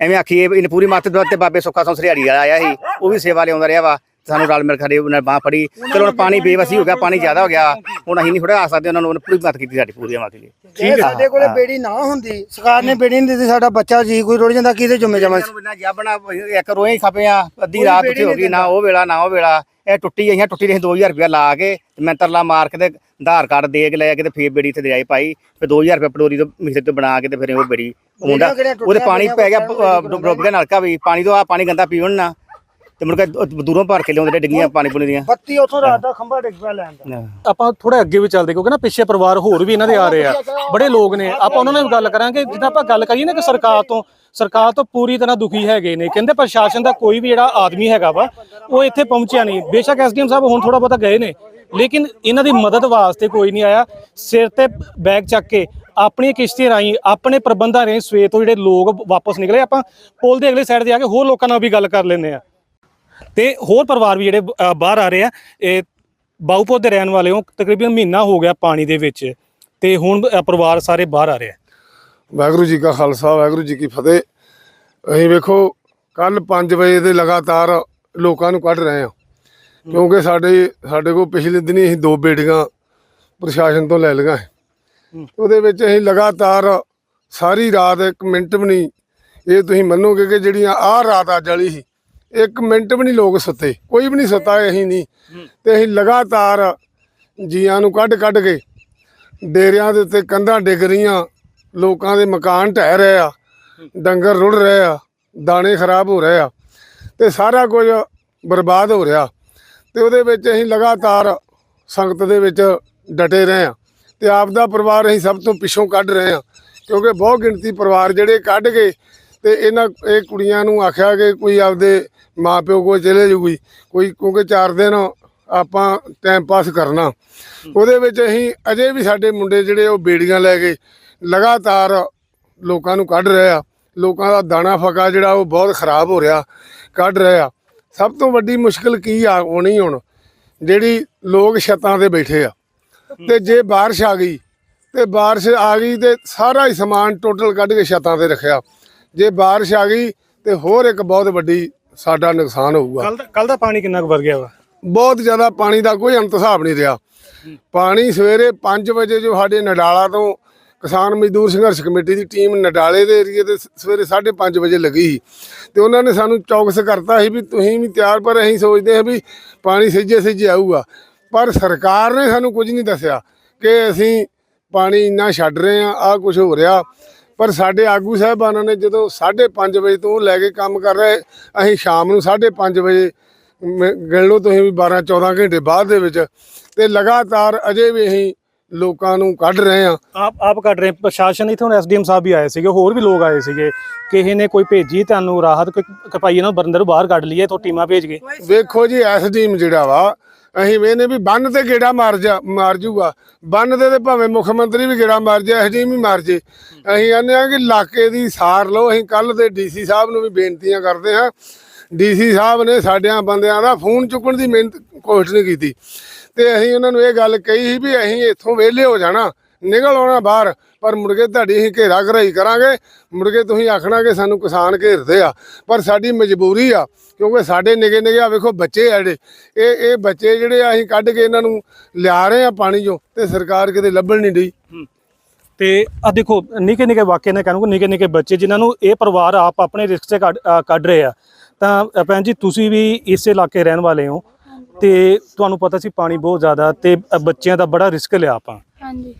ਐਵੇਂ ਆਖੀਏ ਇਹਨੇ ਪੂਰੀ ਮੱਤ ਤੇ ਬਾਬੇ ਸੁੱਖਾ ਸੌਂ ਸਰਿਆੜੀ ਵਾਲਾ ਆਇਆ ਸੀ ਉਹ ਵੀ ਸੇਵਾ ਲਿਆਉਂਦਾ ਰਿਹਾ ਵਾ ਸਾਨੂੰ ਰਲ ਮਿਲ ਖੜੇ ਉਹਨਾਂ ਬਾਹ ਫੜੀ। ਚਲੋ ਹੁਣ ਪਾਣੀ ਬੇਵਸੀ ਹੋ ਗਿਆ ਪਾਣੀ ਜ਼ਿਆਦਾ ਹੋ ਗਿਆ ਹੁਣ ਅਸੀਂ ਨਹੀਂ ਥੋੜਾ ਆ ਸਕਦੇ ਉਹਨਾਂ ਨੂੰ ਉਹਨੇ ਪੂਰੀ ਮਦਦ ਕੀਤੀ ਸਾਡੀ ਪੂਰੀ ਆਵਾਜ਼ ਲਈ ਜੇ ਸਾਡੇ ਕੋਲੇ ਬੇੜੀ ਨਾ ਹੁੰਦੀ ਸਰਕਾਰ ਨੇ ਬੇੜੀ ਨਹੀਂ ਦਿੱਤੀ ਸਾਡਾ ਬੱਚਾ ਜੀ ਕੋਈ ਰੁੜ ਜਾਂਦਾ ਕਿਹਦੇ ਜੁਮੇ ਜਾਬਣਾ ਇੱਕ ਰੋਏ ਖਪੇ ਆ ਅੱਧੀ ਰਾਤ ਉੱਥੇ ਹੋ ਗਈ ਨਾ ਉਹ ਵੇਲਾ ਨਾ ਉਹ ਵੇਲਾ। ਇਹ ਟੁੱਟੀ ਆਈਆਂ ਟੁੱਟੀ ਦੇ 2000 ਰੁਪਇਆ ਲਾ ਕੇ ਤੇ ਮੈਂ ਤਰਲਾ ਮਾਰ ਕੇ ਤੇ ਆਧਾਰ ਕਾਰਡ ਦੇ ਕੇ ਲੈ ਕੇ ਤੇ ਫੇਰ ਬੇੜੀ ਤੇ ਦਜਾਈ ਪਾਈ ਫਿਰ 2000 ਰੁਪਇਆ ਪਟੋਰੀ ਤੋਂ ਮਿਸੇ ਤੇ ਬਣਾ ਕੇ ਤੇ ਫਿਰ ਉਹ ਬੇੜੀ ਮੁੰਡਾ ਉਹਦੇ ਪਾਣੀ ਪੈ ਗਿਆ ਡੁੱਬ ਗਿਆ ਨਲਕਾ ਵੀ ਪਾਣੀ ਤੋਂ ਆ ਪਾਣੀ ਗੰਦਾ ਪੀਵਣ ਨਾ। ਤੇ ਮੁੜ ਕੇ ਦੂਰੋਂ ਭਰ ਕੇ ਲਿਆਉਂਦੇ ਨੇ ਡਿੱਗੀਆਂ ਪਾਣੀ ਪੁਣੀ ਦੀਆਂ। ਬੱਤੀ ਉੱਥੋਂ ਰਾਤ ਦਾ ਖੰਭਾ ਡਿੱਗ ਪਿਆ ਲੈਣ ਦਾ। ਆਪਾਂ ਥੋੜਾ ਅੱਗੇ ਵੀ ਚੱਲਦੇ ਕਿਉਂਕਿ ਨਾ ਪਿੱਛੇ ਪਰਿਵਾਰ ਹੋਰ ਵੀ ਇਹਨਾਂ ਦੇ ਆ ਰਹੇ ਆ। ਬੜੇ ਲੋਕ ਨੇ। ਆਪਾਂ ਉਹਨਾਂ ਨਾਲ ਗੱਲ ਕਰਾਂਗੇ ਜਿੱਦਾਂ ਆਪਾਂ ਗੱਲ ਕਰੀਏ ਨਾ ਕਿ ਸਰਕਾਰ ਤੋਂ ਸਰਕਾਰ ਤੋਂ ਪੂਰੀ ਤਰ੍ਹਾਂ ਦੁਖੀ ਹੈਗੇ ਨੇ। ਕਹਿੰਦੇ ਪ੍ਰਸ਼ਾਸਨ ਦਾ ਕੋਈ ਵੀ ਜਿਹੜਾ ਆਦਮੀ ਹੈਗਾ ਵਾ, ਉਹ ਇੱਥੇ ਪਹੁੰਚਿਆ ਨਹੀਂ। ਬੇਸ਼ੱਕ ਐਸਡੀਐਮ ਸਾਹਿਬ ਹੁਣ ਥੋੜਾ ਬਹੁਤਾ ਗਏ ਨੇ, ਲੇਕਿਨ ਇਹਨਾਂ ਦੀ ਮਦਦ ਵਾਸਤੇ ਕੋਈ ਨਹੀਂ ਆਇਆ। ਸਿਰ ਤੇ ਬੈਗ ਚੱਕ ਕੇ ਆਪਣੀ ਕਿਸ਼ਤੀ ਰਾਹੀਂ, ਆਪਣੇ ਪ੍ਰਬੰਧਾਂ ਰਾਹੀਂ ਸਵੇਰ ਤੋਂ ਜਿਹੜੇ ਲੋਕ ਵਾਪਸ ਨਿਕਲੇ, ਆਪਾਂ ਪੁਲ ਦੇ ਅਗਲੇ ਸਾਈਡ ਤੇ ਆ ਕੇ ਹੋਰ ਲੋਕਾਂ ਨਾਲ ਵੀ ਗੱਲ ਕਰ ਲੈਂਦੇ ਆ। ਤੇ ਹੋਰ ਪਰਿਵਾਰ ਵੀ ਜਿਹੜੇ ਬਾਹਰ ਆ ਰਹੇ ਆ, ਇਹ ਬਾਉਪੁਰ ਦੇ ਰਹਿਣ ਵਾਲੇ ਹੋ, ਤਕਰੀਬਨ ਮਹੀਨਾ ਹੋ ਗਿਆ ਪਾਣੀ ਦੇ ਵਿੱਚ। ਤੇ ਹੁਣ ਪਰਿਵਾਰ ਸਾਰੇ ਬਾਹਰ ਆ ਰਹੇ ਰਿਹਾ ਵਾਹਿਗੁਰੂ ਜੀ ਕਾ ਖਾਲਸਾ, ਵਾਹਿਗੁਰੂ ਜੀ ਕੀ ਫਤਿਹ। ਅਸੀਂ ਵੇਖੋ ਕੱਲ 5 ਵਜੇ ਦੇ ਲਗਾਤਾਰ ਲੋਕਾਂ ਨੂੰ ਕੱਢ ਰਹੇ ਹਾਂ। ਕਿਉਂਕਿ ਸਾਡੇ ਸਾਡੇ ਕੋਲ ਪਿਛਲੇ ਦਿਨੀ ਅਸੀਂ ਦੋ ਬੇਟੀਆਂ ਪ੍ਰਸ਼ਾਸਨ ਤੋਂ ਲੈ ਲਈਆਂ ਉਹਦੇ ਵਿੱਚ ਅਸੀਂ ਲਗਾਤਾਰ ਸਾਰੀ ਰਾਤ ਇੱਕ ਮਿੰਟ ਵੀ ਨਹੀਂ, ਇਹ ਤੁਸੀਂ ਮੰਨੋਗੇ ਕਿ ਜਿਹੜੀਆਂ ਆਹ ਰਾਤ ਅੱਜ ਵਾਲੀ ਸੀ, ਇੱਕ ਮਿੰਟ ਵੀ ਨਹੀਂ ਲੋਕ ਸੁੱਤੇ। ਕੋਈ ਵੀ ਨਹੀਂ ਸੁੱਤਾ ਅਸੀਂ ਨਹੀਂ। ਤੇ ਅਸੀਂ ਲਗਾਤਾਰ ਜੀਆਂ ਨੂੰ ਕੱਢ ਕੱਢ ਕੇ ਡੇਰਿਆਂ ਦੇ ਉੱਤੇ ਕੰਧਾਂ ਡਿੱਗ ਰਹੀਆਂ। ਲੋਕਾਂ ਦੇ ਮਕਾਨ ਢਹਿ ਰਹੇ ਆ, ਡੰਗਰ ਰੁੜ ਰਹੇ ਆ, ਦਾਣੇ ਖਰਾਬ ਹੋ ਰਹੇ ਆ ਤੇ ਸਾਰਾ ਕੁਝ ਬਰਬਾਦ ਹੋ ਰਿਹਾ ਤੇ ਉਹਦੇ ਵਿੱਚ ਅਸੀਂ ਲਗਾਤਾਰ ਸੰਗਤ ਦੇ ਵਿੱਚ ਡਟੇ ਰਹੇ ਆ ਤੇ ਆਪ ਦਾ ਪਰਿਵਾਰ ਅਸੀਂ ਸਭ ਤੋਂ ਪਿੱਛੋਂ ਕੱਢ ਰਹੇ ਆ ਕਿਉਂਕਿ ਬਹੁਤ ਗਿਣਤੀ ਪਰਿਵਾਰ ਜਿਹੜੇ ਕੱਢ ਕੇ ਤੇ ਇਹਨਾਂ, ਇਹ ਕੁੜੀਆਂ ਨੂੰ ਆਖਿਆ ਕਿ ਕੋਈ ਆਪਦੇ ਮਾਪਿਓ ਕੋਲ ਚਲੇ ਜੂਗੀ ਕੋਈ ਕਿਉਂਕਿ ਚਾਰ ਦਿਨ ਆਪਾਂ ਟਾਈਮ ਪਾਸ ਕਰਨਾ। ਉਹਦੇ ਵਿੱਚ ਅਸੀਂ ਅਜੇ ਵੀ ਸਾਡੇ ਮੁੰਡੇ ਜਿਹੜੇ ਉਹ ਬੇੜੀਆਂ ਲੈ ਕੇ ਲਗਾਤਾਰ ਲੋਕਾਂ ਨੂੰ ਕੱਢ ਰਹੇ ਆ। ਲੋਕਾਂ ਦਾ ਦਾਣਾ ਫਕਾ ਜਿਹੜਾ ਉਹ ਬਹੁਤ ਖਰਾਬ ਹੋ ਰਿਹਾ ਕੱਢ ਰਹੇ ਆ। ਸਭ ਤੋਂ ਵੱਡੀ ਮੁਸ਼ਕਲ ਕੀ ਆ ਹੋਣੀ ਹੁਣ ਜਿਹੜੀ ਲੋਕ ਛੱਤਾਂ ਤੇ ਬੈਠੇ ਆ। ਤੇ ਜੇ ਬਾਰਿਸ਼ ਆ ਗਈ ਤੇ ਬਾਰਿਸ਼ ਆ ਗਈ ਤੇ ਸਾਰਾ ਹੀ ਸਮਾਨ ਟੋਟਲ ਕੱਢ ਕੇ ਛੱਤਾਂ ਤੇ ਰੱਖਿਆ। ਜੇ ਬਾਰਿਸ਼ ਆ ਗਈ ਤੇ ਹੋਰ ਇੱਕ ਬਹੁਤ ਵੱਡੀ ਸਾਡਾ ਨੁਕਸਾਨ ਹੋਊਗਾ। ਕੱਲ ਦਾ ਕੱਲ ਦਾ ਪਾਣੀ ਕਿੰਨਾ ਕੁ ਵਧ ਗਿਆ ਵਾ? ਬਹੁਤ ਜ਼ਿਆਦਾ ਪਾਣੀ ਦਾ ਕੋਈ ਅੰਤ ਹਿਸਾਬ ਨਹੀਂ ਰਿਹਾ। ਪਾਣੀ ਸਵੇਰੇ 5 ਵਜੇ ਜੋ ਸਾਡੇ ਨਡਾਲਾ ਤੋਂ ਕਿਸਾਨ ਮਜ਼ਦੂਰ ਸੰਘਰਸ਼ ਕਮੇਟੀ ਦੀ ਟੀਮ ਨਡਾਲੇ ਦੇ ਏਰੀਏ ਤੇ ਸ- ਸਵੇਰੇ 5:30 ਵਜੇ ਲੱਗੀ ਸੀ। ਤੇ ਉਹਨਾਂ ਨੇ ਸਾਨੂੰ ਚੌਕਸ ਕਰਤਾ ਸੀ ਵੀ ਤੁਸੀਂ ਵੀ ਤਿਆਰ ਪਰ ਅਸੀਂ ਸੋਚਦੇ ਹਾਂ ਵੀ ਪਾਣੀ ਸਿੱਜੇ ਸਿੱਜੇ ਆਊਗਾ। ਪਰ ਸਰਕਾਰ ਨੇ ਸਾਨੂੰ ਕੁਝ ਨਹੀਂ ਦੱਸਿਆ ਕਿ ਅਸੀਂ ਪਾਣੀ ਇੰਨਾ ਛੱਡ ਰਹੇ ਆ ਆ ਕੁਝ ਹੋ ਰਿਹਾ। ਪਰ ਸਾਡੇ ਆਗੂ ਸਾਹਿਬਾਨਾਂ ਨੇ ਜਦੋਂ 5:30 ਵਜੇ ਤੋਂ ਲੈ ਕੇ ਕੰਮ ਕਰ ਰਹੇ, ਅਸੀਂ ਸ਼ਾਮ ਨੂੰ 5:30 ਵਜੇ ਮ- ਗਿਣ ਲਓ ਤੁਸੀਂ ਵੀ 12 14 ਘੰਟੇ ਬਾਅਦ ਦੇ ਵਿੱਚ, ਤੇ ਲਗਾਤਾਰ ਅਜੇ ਵੀ ਅਸੀਂ ਲੋਕਾਂ ਨੂੰ ਕੱਢ ਰਹੇ ਆ ਆਪ ਆਪ ਕੱਢ ਰਹੇ ਪ੍ਰਸ਼ਾਸਨ ਇੱਥੇ ਹੁਣ ਐਸਡੀਐਮ ਸਾਹਿਬ ਵੀ ਆਏ ਸੀਗੇ ਹੋਰ ਵੀ ਲੋਕ ਆਏ ਸੀਗੇ। ਕਿਸੇ ਨੇ ਕੋਈ ਭੇਜੀ ਤੁਹਾਨੂੰ ਰਾਹਤ ਕਪਾਈ ਇਹਨਾਂ ਬੰਦਰ ਬਾਹਰ ਕੱਢ ਲਈਏ ਤੋਂ ਟੀਮਾਂ ਭੇਜ ਕੇ। ਵੇਖੋ ਜੀ ਐਸਡੀਐਮ ਜਿਹੜਾ ਵਾ ਅਸੀਂ ਵੇਨੇ ਵੀ ਬੰਨ ਤੇ ਗੇੜਾ ਮਾਰ ਜਾ ਮਾਰ ਜੂਗਾ। ਬੰਨ ਦੇ ਤੇ ਭਾਵੇਂ ਮੁੱਖ ਮੰਤਰੀ ਵੀ ਗੇੜਾ ਮਾਰ ਜਾ ਐਸਡੀਐਮ ਵੀ ਮਾਰ ਜੇ। ਅਸੀਂ ਕਹਿੰਦੇ ਆ ਕਿ ਇਲਾਕੇ ਦੀ ਸਾਰ ਲਓ। ਅਸੀਂ ਕੱਲ ਦੇ ਡੀਸੀ ਸਾਹਿਬ ਨੂੰ ਵੀ ਬੇਨਤੀਆਂ ਕਰਦੇ ਹਾਂ ਡੀਸੀ ਸਾਹਿਬ ਨੇ ਸਾਡਿਆਂ ਬੰਦਿਆਂ ਦਾ ਫੋਨ ਚੁੱਕਣ ਦੀ ਮਿਹਨਤ ਕੋਸ਼ਿਸ਼ ਨਹੀਂ ਕੀਤੀ। ਤੇ ਅਸੀਂ ਉਹਨਾਂ ਨੂੰ ਇਹ ਗੱਲ ਕਹੀ ਸੀ ਵੀ ਅਸੀਂ ਇੱਥੋਂ ਵਿਹਲੇ ਹੋ ਜਾਣਾ, ਨਿਕਲ ਆਉਣਾ ਬਾਹਰ, ਪਰ ਮੁੜ ਕੇ ਤੁਹਾਡੀ ਅਸੀਂ ਘੇਰਾ ਘਰਾਈ ਕਰਾਂਗੇ, ਮੁੜ ਕੇ ਤੁਸੀਂ ਆਖਣਾ ਕਿ ਸਾਨੂੰ ਕਿਸਾਨ ਘੇਰਦੇ ਆ, ਪਰ ਸਾਡੀ ਮਜਬੂਰੀ ਆ, ਕਿਉਂਕਿ ਸਾਡੇ ਨਿਗੇ ਨਿਗੇ ਆ, ਵੇਖੋ ਬੱਚੇ ਆ ਜਿਹੜੇ, ਇਹ ਇਹ ਬੱਚੇ ਜਿਹੜੇ ਆ, ਅਸੀਂ ਕੱਢ ਕੇ ਇਹਨਾਂ ਨੂੰ ਲਿਆ ਰਹੇ ਆ ਪਾਣੀ ਚੋਂ, ਤੇ ਸਰਕਾਰ ਕਿਤੇ ਲੱਭਣ ਨਹੀਂ ਡਈ। ਤੇ ਆ ਦੇਖੋ, ਨਿੱਕੇ ਨਿੱਕੇ ਵਾਕਿਆ ਨੇ ਕਹਿੰਦੇ ਨਿੱਕੇ ਨਿੱਕੇ ਬੱਚੇ ਜਿਨ੍ਹਾਂ ਨੂੰ ਇਹ ਪਰਿਵਾਰ ਆਪ ਆਪਣੇ ਰਿਸਕ ਤੇ ਕੱਢ ਰਹੇ ਆ ਤਾਂ ਭੈਣ ਜੀ ਤੁਸੀਂ ਵੀ ਇਸ ਇਲਾਕੇ ਰਹਿਣ ਵਾਲੇ ਹੋ ਤੇ ਤੁਹਾਨੂੰ ਪਤਾ ਸੀ ਪਾਣੀ ਬਹੁਤ ਜ਼ਿਆਦਾ ਤੇ ਬੱਚਿਆਂ ਦਾ ਬੜਾ ਰਿਸਕ ਲਿਆ ਆਪਾਂ। ਹਾਂਜੀ।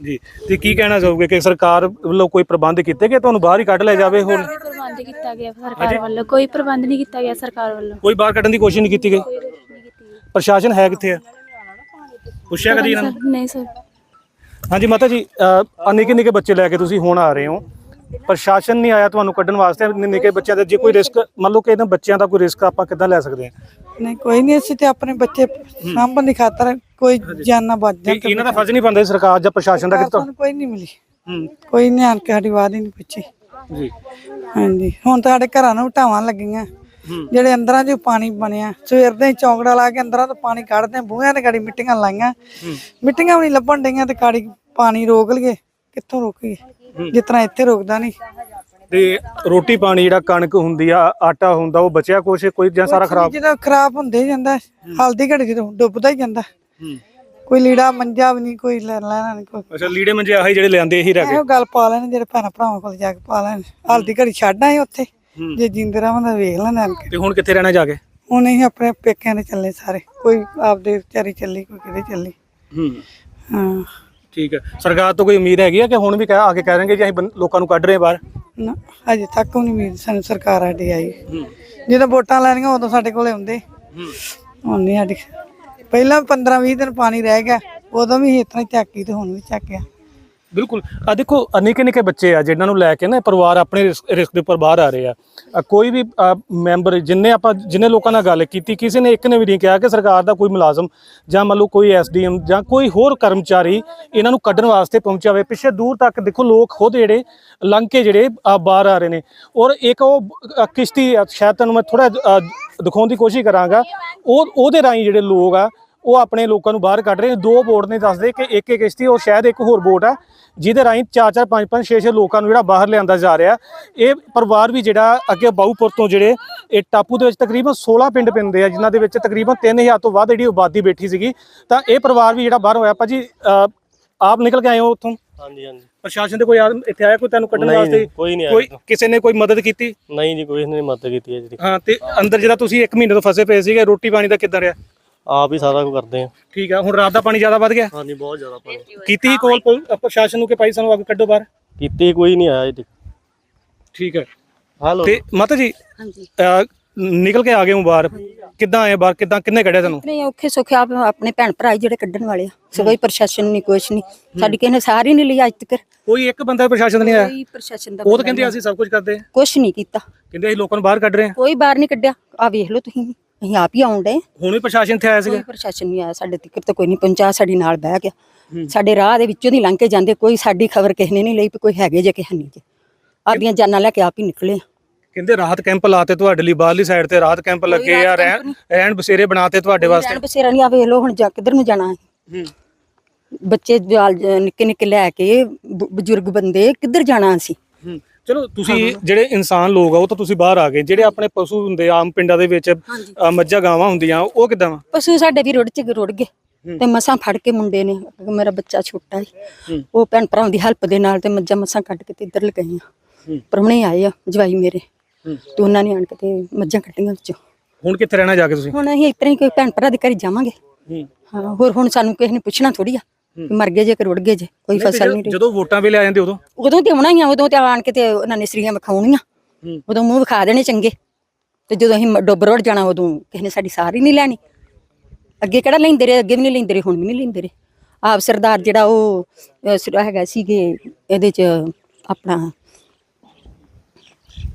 ਜੀ ਤੇ ਕੀ ਕਹਿਣਾ ਚਾਹੋਗੇ ਕਿ ਸਰਕਾਰ ਵੱਲੋਂ ਕੋਈ ਪ੍ਰਬੰਧ ਕੀਤੇ ਕਿ ਤੁਹਾਨੂੰ ਬਾਹਰ ਹੀ ਕੱਢ ਲਿਆ ਜਾਵੇ ਹੁਣ ਪ੍ਰਬੰਧ ਕੀਤਾ ਗਿਆ ਸਰਕਾਰ ਵੱਲੋਂ। ਕੋਈ ਪ੍ਰਬੰਧ ਨਹੀਂ ਕੀਤਾ ਗਿਆ ਸਰਕਾਰ ਵੱਲੋਂ। ਕੋਈ ਬਾਹਰ ਕੱਢਣ ਦੀ ਕੋਸ਼ਿਸ਼ ਨਹੀਂ ਕੀਤੀ ਗਈ? ਪ੍ਰਸ਼ਾਸਨ ਹੈ ਕਿੱਥੇ ਹੈ ਪੁੱਛਿਆ ਕਦੀ ਇਹਨਾਂ ਨੂੰ? ਸਰ, ਨਹੀਂ ਸਰ। ਹਾਂਜੀ ਮਾਤਾ ਜੀ ਅ ਨਿੱਕੇ ਨਿੱਕੇ ਬੱਚੇ ਲੈ ਕੇ ਤੁਸੀਂ ਹੁਣ ਆ ਰਹੇ ਹੋ। ਪ੍ਰਸ਼ਾਸਨ ਨਹੀਂ ਆਇਆ ਤੁਹਾਨੂੰ ਕੱਢਣ ਵਾਸਤੇ ਨਿੱਕੇ ਬੱਚਿਆਂ ਦਾ ਜੇ ਕੋਈ ਰਿਸਕ ਮੰਨ ਲਓ ਕਿ ਇਹਨਾਂ ਬੱਚਿਆਂ ਦਾ ਕੋਈ ਰਿਸਕ ਆਪਾਂ ਕਿੱਦਾਂ ਲੈ ਸਕਦੇ ਹਾਂ? ਨਹੀਂ ਕੋਈ ਨਹੀਂ ਅਸੀਂ ਤੇ ਆਪਣੇ ਬੱਚੇ ਸਾਂਭਣ ਦੀ ਖਾਤਰ ਕੋਈ ਜਾਨਾਂ ਬਚ ਤੇ ਜਾਣ ਇਹਨਾਂ ਦਾ ਫਰਜ਼ ਨਹੀਂ ਬਣਦਾ ਸਰਕਾਰ ਜਾਂ ਪ੍ਰਸ਼ਾਸਨ ਦਾ ਕਿ ਤੁਹਾ- ਸਾਨੂੰ ਕੋਈ ਨਹੀਂ ਮਿਲੀ। ਹੂੰ। ਕੋਈ ਨਹੀਂ ਆਣ ਕੇ ਸਾਡੀ ਆਵਾਜ਼ ਹੀ ਨਹੀਂ ਪੁੱਛੀ। ਜੀ। ਹਾਂਜੀ। ਹੁਣ ਤਾਂ ਸਾਡੇ ਘਰਾਂ ਨੂੰ ਢਾਵਾਂ ਲੱਗੀਆਂ। ਜਿਹੜੇ ਅੰਦਰਾਂ 'ਚ ਪਾਣੀ ਬਣਿਆ ਸਵੇਰ ਦੇ ਚੌਂਕੜਾ ਲਾ ਕੇ ਅੰਦਰਾਂ ਤੋਂ ਪਾਣੀ ਕੱਢਦੇ ਆ, ਬੂਹਿਆਂ ਤੇ ਗਾੜੀ ਮਿੱਟੀਆਂ ਲਾਈਆਂ। ਮਿੱਟੀਆਂ ਵੀ ਨਹੀਂ ਲੱਭਣ ਡਈਆਂ ਤੇ ਗਾੜੀ ਪਾਣੀ ਰੋਕ ਲਈਏ। ਕਿੱਥੋਂ ਰੋਕੀਏ? ਜਿਸ ਤਰ੍ਹਾਂ ਇੱਥੇ ਰੁਕਦਾ ਨਹੀਂ। ਤੇ ਰੋਟੀ ਪਾਣੀ ਜਿਹੜਾ ਕਣਕ ਹੁੰਦੀ ਆ ਆਟਾ ਹੁੰਦਾ ਉਹ ਬਚਿਆ ਕੁਛ ਕੋਈ ਜਾਂ ਸਾਰਾ ਖਰਾਬ? ਜਦੋਂ ਖਰਾਬ ਹੁੰਦੇ ਹੀ ਜਾਂਦਾ ਹਲਦੀ ਘੜੀ ਜਦੋਂ ਡੁੱਬਦਾ ਹੀ ਜਾਂਦਾ। ਕੋਈ ਲੀੜਾ ਮੰਜਾ ਵੀ ਨਹੀਂ ਕੋਈ ਲੈ ਲੈਣਾ ਨਹੀਂ ਕੋਈ। ਅੱਛਾ ਲੀੜੇ ਮੰਜੇ ਆਹੀ ਜਿਹੜੇ ਲਿਆਂਦੇ ਇਹੀ ਰਹਿ ਗਏ? ਇਹੋ ਗੱਲ ਪਾ ਲੈਣ ਜਿਹੜੇ ਭੈਣਾਂ ਭਰਾਵਾਂ ਕੋਲ ਜਾ ਕੇ ਪਾ ਲੈਣ। ਹਲਦੀ ਘੜੀ ਛੱਡ ਆਏ ਉੱਥੇ ਜੇ ਜਿੰਦੇ ਰਹਾਂ ਤਾਂ ਵੇਖ ਲੈਣ ਕੇ ਤੇ ਹੁਣ ਕਿੱਥੇ ਰਹਿਣਾ ਜਾ ਕੇ? ਹੁਣ ਅਸੀਂ ਆਪਣੇ ਪੇਕਿਆਂ ਦੇ ਚੱਲੇ ਸਾਰੇ ਕੋਈ ਆਪਦੇ ਵਿਚਾਰੀ ਚੱਲੀ ਕੋਈ ਕਿਤੇ ਚੱਲੀ। ਹੂੰ। ਹਾਂ। ਠੀਕ ਹੈ। ਸਰਕਾਰ ਤੋਂ ਕੋਈ ਉਮੀਦ ਹੈਗੀ ਆ ਕਿ ਹੁਣ ਵੀ ਕਹਿ ਆ ਕੇ ਕਹਿ ਰਹੇ ਕਿ ਅਸੀਂ ਬੰ- ਲੋਕਾਂ ਨੂੰ ਕੱਢ ਰਹੇ ਹਾਂ ਬਾਹਰ? ਨਾ ਅਜੇ ਤੱਕ ਨਹੀਂ ਉਮੀਦ ਸਾਨੂੰ ਸਰਕਾਰ ਸਾਡੀ ਆਈ। ਜਦੋਂ ਵੋਟਾਂ ਲੈਣੀਆਂ ਉਦੋਂ ਸਾਡੇ ਕੋਲੇ ਆਉਂਦੇ ਹੁਣ ਨਹੀਂ ਸਾਡੀ ਪਹਿਲਾਂ 15 20 ਦਿਨ ਪਾਣੀ ਰਹਿ ਗਿਆ ਉਦੋਂ ਵੀ ਇਸ ਤਰ੍ਹਾਂ ਹੀ ਝਾਕੀ ਤੇ ਹੁਣ ਵੀ ਝਾਕਿਆ ਬਿਲਕੁਲ। ਆ ਦੇਖੋ ਆਹ ਨਿੱਕੇ ਨਿੱਕੇ ਬੱਚੇ ਆ ਜਿਨ੍ਹਾਂ ਨੂੰ ਲੈ ਕੇ ਨਾ ਪਰਿਵਾਰ ਆਪਣੇ ਰਿਸਕ ਰਿਸਕ ਦੇ ਉੱਪਰ ਬਾਹਰ ਆ ਰਹੇ ਆ। ਕੋਈ ਵੀ ਮੈਂਬਰ ਜਿੰਨੇ ਆਪਾਂ, ਜਿੰਨੇ ਲੋਕਾਂ ਨਾਲ ਗੱਲ ਕੀਤੀ, ਕਿਸੇ ਨੇ ਇੱਕ ਨੇ ਵੀ ਨਹੀਂ ਕਿਹਾ ਕਿ ਸਰਕਾਰ ਦਾ ਕੋਈ ਮੁਲਾਜ਼ਮ ਜਾਂ ਮੰਨ ਲਓ ਕੋਈ ਐਸਡੀਐਮ ਜਾਂ ਕੋਈ ਹੋਰ ਕਰਮਚਾਰੀ ਇਹਨਾਂ ਨੂੰ ਕੱਢਣ ਵਾਸਤੇ ਪਹੁੰਚਾਵੇ ਪਿੱਛੇ ਦੂਰ ਤੱਕ ਦੇਖੋ, ਲੋਕ ਖੁਦ ਜਿਹੜੇ ਲੰਘ ਕੇ ਜਿਹੜੇ ਬਾਹਰ ਆ ਰਹੇ ਨੇ। ਔਰ ਇੱਕ ਉਹ ਕਿਸ਼ਤੀ ਸ਼ਾਇਦ ਤੁਹਾਨੂੰ ਮੈਂ ਥੋੜਾ ਦਿਖਾਉਣ ਦੀ ਕੋਸ਼ਿਸ਼ ਕਰਾਂਗਾ। ਉਹ, ਉਹਦੇ ਰਾਹੀਂ ਜਿਹੜੇ ਲੋਕ ਆ ਉਹ ਆਪਣੇ ਲੋਕਾਂ ਨੂੰ ਬਾਹਰ ਕੱਢ ਰਹੇ ਨੇ। ਦੋ ਬੋਟ ਨੇ ਦੱਸਦੇ ਕਿ ਇੱਕ ਇੱਕ ਕਿਸ਼ਤੀ ਔਰ ਸ਼ਾਇਦ ਇੱਕ ਹੋਰ ਬੋਟ ਆ ਜਿਹਦੇ ਰਾਹੀਂ 4-4 5-5 6-6 ਲੋਕਾਂ ਨੂੰ ਜਿਹੜਾ ਬਾਹਰ ਲਿਆਂਦਾ ਜਾ ਰਿਹਾ। ਇਹ ਪਰਿਵਾਰ ਵੀ ਜਿਹੜਾ ਅੱਗੇ ਬਾਊਪੁਰ ਤੋਂ ਜਿਹੜੇ ਇਹ ਟਾਪੂ ਦੇ ਵਿੱਚ ਤਕਰੀਬਨ 16 ਪਿੰਡ ਪੈਂਦੇ ਆ ਜਿਨ੍ਹਾਂ ਦੇ ਵਿੱਚ ਤਕਰੀਬਨ 3000 ਤੋਂ ਵੱਧ ਜਿਹੜੀ ਆਬਾਦੀ ਬੈਠੀ ਸੀਗੀ। ਤਾਂ ਇਹ ਪਰਿਵਾਰ ਵੀ ਜਿਹੜਾ ਬਾਹਰ ਹੋਇਆ। ਭਾਜੀ ਆਪ ਨਿਕਲ ਕੇ ਆਏ ਹੋ ਉੱਥੋਂ? ਹਾਂਜੀ ਹਾਂਜੀ। ਪ੍ਰਸ਼ਾਸਨ ਦੇ ਕੋਈ ਆਦਮ ਇੱਥੇ ਆਇਆ ਕੋਈ ਤੁਹਾਨੂੰ ਕੱਢਣ ਵਾਸਤੇ? ਕੋਈ ਨਹੀਂ ਆਇਆ ਕੋਈ ਕਿਸੇ ਨੇ ਕੋਈ ਮਦਦ ਕੀਤੀ? ਨਹੀਂ ਜੀ ਕੋਈ ਨਹੀਂ ਮਦਦ ਕੀਤੀ ਹਾਂ ਤੇ ਅੰਦਰ ਜਿਹੜਾ ਤੁਸੀਂ 1 ਮਹੀਨੇ ਤੋਂ ਫਸੇ ਪਏ ਸੀਗੇ ਰੋਟੀ ਪਾਣੀ ਦਾ ਕਿੱਦਾਂ ਰਿਹਾ? ਆਪ ਹੀ ਸਾਰਾ ਕੁਝ ਕਰਦੇ ਆ। ਠੀਕ ਆ ਹੁਣ ਰਾਤ ਦਾ ਪਾਣੀ ਜ਼ਿਆਦਾ ਵੱਧ ਗਿਆ? ਹਾਂਜੀ ਬਹੁਤ ਜ਼ਿਆਦਾ ਪਾਣੀ। ਕੀਤੀ ਕੋਲ ਪੁਲ- ਅ, ਪ੍ਰਸ਼ਾਸਨ ਨੂੰ ਕਿ ਭਾਈ ਸਾਨੂੰ ਅੱਗ ਕੱਢੋ ਬਾਹਰ? ਕੀਤੀ ਕੋਈ ਨਹੀਂ ਆਇਆ ਜੀ ਠੀਕ ਹੈ ਹਲੋ ਤੇ ਮਾਤਾ ਜੀ ਹਾਂਜੀ। ਅ, ਨਿਕਲ ਕੇ ਆ ਗਏ ਹੋ ਬਾਹਰ। ਕਿੱਦਾਂ ਆਏ ਬਾਹਰ? ਕਿੱਦਾਂ ਕਿੰਨੇ ਕੱਢਿਆ ਤੁਹਾਨੂੰ? ਨਹੀਂ ਔਖੇ ਸੌਖੇ ਆਪ ਆਪਣੇ ਭੈਣ ਭਰਾ ਹੀ ਜਿਹੜੇ ਕੱਢਣ ਵਾਲੇ ਆ। ਸੋ ਕੋਈ ਪ੍ਰਸ਼ਾਸਨ ਨਹੀਂ ਕੁਛ ਨਹੀਂ ਸਾਡੀ ਕਿਸੇ ਨੇ ਸਾਰੀ ਨਹੀਂ ਲਈ ਅੱਜ ਤੱਕ। ਕੋਈ ਇੱਕ ਬੰਦਾ ਪ੍ਰਸ਼ਾਸਨ ਦਾ ਨਹੀਂ ਆਇਆ? ਕੋਈ ਪ੍ਰਸ਼ਾਸਨ ਦਾ ਉਹ ਤਾਂ ਕਹਿੰਦੇ ਅਸੀਂ ਸਭ ਕੁਝ ਕਰਦੇ ਹਾਂ ਕੁਛ ਨਹੀਂ ਕੀਤਾ। ਕਹਿੰਦੇ ਅਸੀਂ ਲੋਕਾਂ ਨੂੰ ਬਾਹਰ ਕੱਢ ਰਹੇ ਹਾਂ ਕੋਈ ਬਾਹਰ ਨਹੀਂ ਕੱਢਿਆ। ਆ ਵੇਖ ਲਓ ਤੁਸੀਂ ਵੀ। ਅਸੀਂ ਆਪ ਹੀ ਆਉਣ ਹੁਣ ਵੀ ਪ੍ਰਸ਼ਾਸਨ ਇੱਥੇ ਆਇਆ ਸੀਗਾ? ਕੋਈ ਪ੍ਰਸ਼ਾਸਨ ਨਹੀਂ ਆਇਆ ਸਾਡੇ ਤੱਕ ਤਾਂ ਕੋਈ ਨਹੀਂ ਪਹੁੰਚਾ ਸਾਡੀ ਨਾਲ ਬਹਿ ਗਿਆ। ਸਾਡੇ ਰਾਹ ਦੇ ਵਿੱਚੋਂ ਦੀ ਲੰਘ ਕੇ ਜਾਂਦੇ ਕੋਈ ਸਾਡੀ ਖਬਰ ਕਿਸੇ ਨੇ ਨਹੀਂ ਲਈ ਵੀ ਕੋਈ ਹੈਗੇ ਜੇ ਕਿਸੇ ਨਹੀਂ ਜੇ। ਆਪਦੀਆਂ ਜਾਨਾਂ ਲੈ ਕੇ ਆਪ ਹੀ ਨਿਕਲੇ। ਕਹਿੰਦੇ ਰਾਹਤ ਕੈਂਪ ਲਾਤੇ ਤੁਹਾਡੇ ਲਈ ਬਾਹਰਲੀ ਸਾਈਡ ਤੇ ਰਾਹਤ ਕੈਂਪ ਲੱਗੇ ਆ ਰਹਿਣ ਰਹਿਣ ਬਸੇਰੇ ਬਣਾਤੇ ਤੁਹਾਡੇ ਵਾਸਤੇ। ਰਹਿਣ ਬਸੇਰਾ ਨਹੀਂ ਆ ਵੇਖ ਲਓ ਹੁਣ ਜਾ ਕਿੱਧਰ ਨੂੰ ਜਾਣਾ ਹੈ। ਬੱਚੇ ਨਿੱਕੇ ਨਿੱਕੇ ਲੈ ਕੇ ਬਜ਼ੁਰਗ ਬੰਦੇ ਕਿੱਧਰ ਜਾਣਾ ਹੂੰ। ਚਲੋ ਤੁਸੀਂ ਜਿਹੜੇ ਇਨਸਾਨ ਲੋਕ ਆ ਉਹ ਤਾਂ ਤੁਸੀਂ ਬਾਹਰ ਆ ਗਏ। ਜਿਹੜੇ ਆਪਣੇ ਪਸ਼ੂ ਹੁੰਦੇ ਆ ਆਮ ਪਿੰਡਾਂ ਦੇ ਵਿੱਚ ਅ, ਮੱਝਾਂ ਗਾਵਾਂ ਹੁੰਦੀਆਂ ਉਹ ਕਿਦਾਂ ਵਾ? ਪਸ਼ੂ ਸਾਡੇ ਵੀ ਰੁੜ ਚ ਰੁੜ ਗਏ ਤੇ ਮਸਾਂ ਫੜ ਕੇ ਮੁੰਡੇ ਨੇ ਮੇਰਾ ਬੱਚਾ ਛੋਟਾ ਹੈ। ਉਹ ਭੈਣ ਭਰਾਵਾਂ ਦੀ ਹੈਲਪ ਦੇ ਨਾਲ ਤੇ ਮੱਝਾਂ ਮਸਾਂ ਕੱਢ ਕੇ ਤੇ ਇੱਧਰ ਲਗਾਈਆਂ। ਪਰਮਣੇ ਆਏ ਆ ਜਵਾਈ ਮੇਰੇ। ਤੇ ਉਹਨਾਂ ਨੇ ਆਣ ਕੇ ਤੇ ਮੱਝਾਂ ਕੱਟੀਆਂ ਵਿੱਚੋਂ। ਹੁਣ ਕਿੱਥੇ ਰਹਿਣਾ ਜਾ ਕੇ ਤੁਸੀਂ? ਹੁਣ ਅਸੀਂ ਇਤਰੇ ਹੀ ਕੋਈ ਭੈਣ ਭਰਾ ਦੇ ਘਰ ਜਾਵਾਂਗੇ। ਹਾਂ। ਹੋਰ ਹੁਣ ਸਾਨੂੰ ਕਿਸੇ ਨੇ ਪੁੱਛਣਾ ਥੋੜੀ ਆ। ਕਿ ਮਰ ਗਏ ਜੇ ਕਿ ਰੁੜ ਗਏ ਜੇ ਕੋਈ ਫਸਲ ਨਹੀਂ ਰਹੀ। ਜਦੋਂ ਵੋਟਾਂ ਵੇਲੇ ਆ ਜਾਂਦੇ ਉਦੋਂ? ਉਦੋਂ ਤੇ ਆਉਣਾ ਹੀ ਆ ਉਦੋਂ ਤੇ ਆਣ ਕੇ ਤੇ ਉਹਨਾਂ ਨੇ ਸਰੀਆਂ ਵਿਖਾਉਣੀਆਂ। ਉਦੋਂ ਮੂੰਹ ਵਿਖਾ ਦੇਣੇ ਚੰਗੇ। ਤੇ ਜਦੋਂ ਅਸੀਂ ਡੁੱਬ ਰੋੜ ਜਾਣਾ ਉਦੋਂ ਕਿਸੇ ਨੇ ਸਾਡੀ ਸਾਰ ਨਹੀਂ ਲੈਣੀ। ਅੱਗੇ ਕਿਹੜਾ ਲੈਂਦੇ ਰਹੇ ਅੱਗੇ ਵੀ ਨਹੀਂ ਲੈਂਦੇ ਰਹੇ ਹੁਣ ਵੀ ਨਹੀਂ ਲੈਂਦੇ ਰਹੇ। ਆਪ ਸਰਦਾਰ ਜਿਹੜਾ ਉਹ ਹੈਗਾ ਸੀਗੇ ਇਹਦੇ ਚ ਆਪਣਾ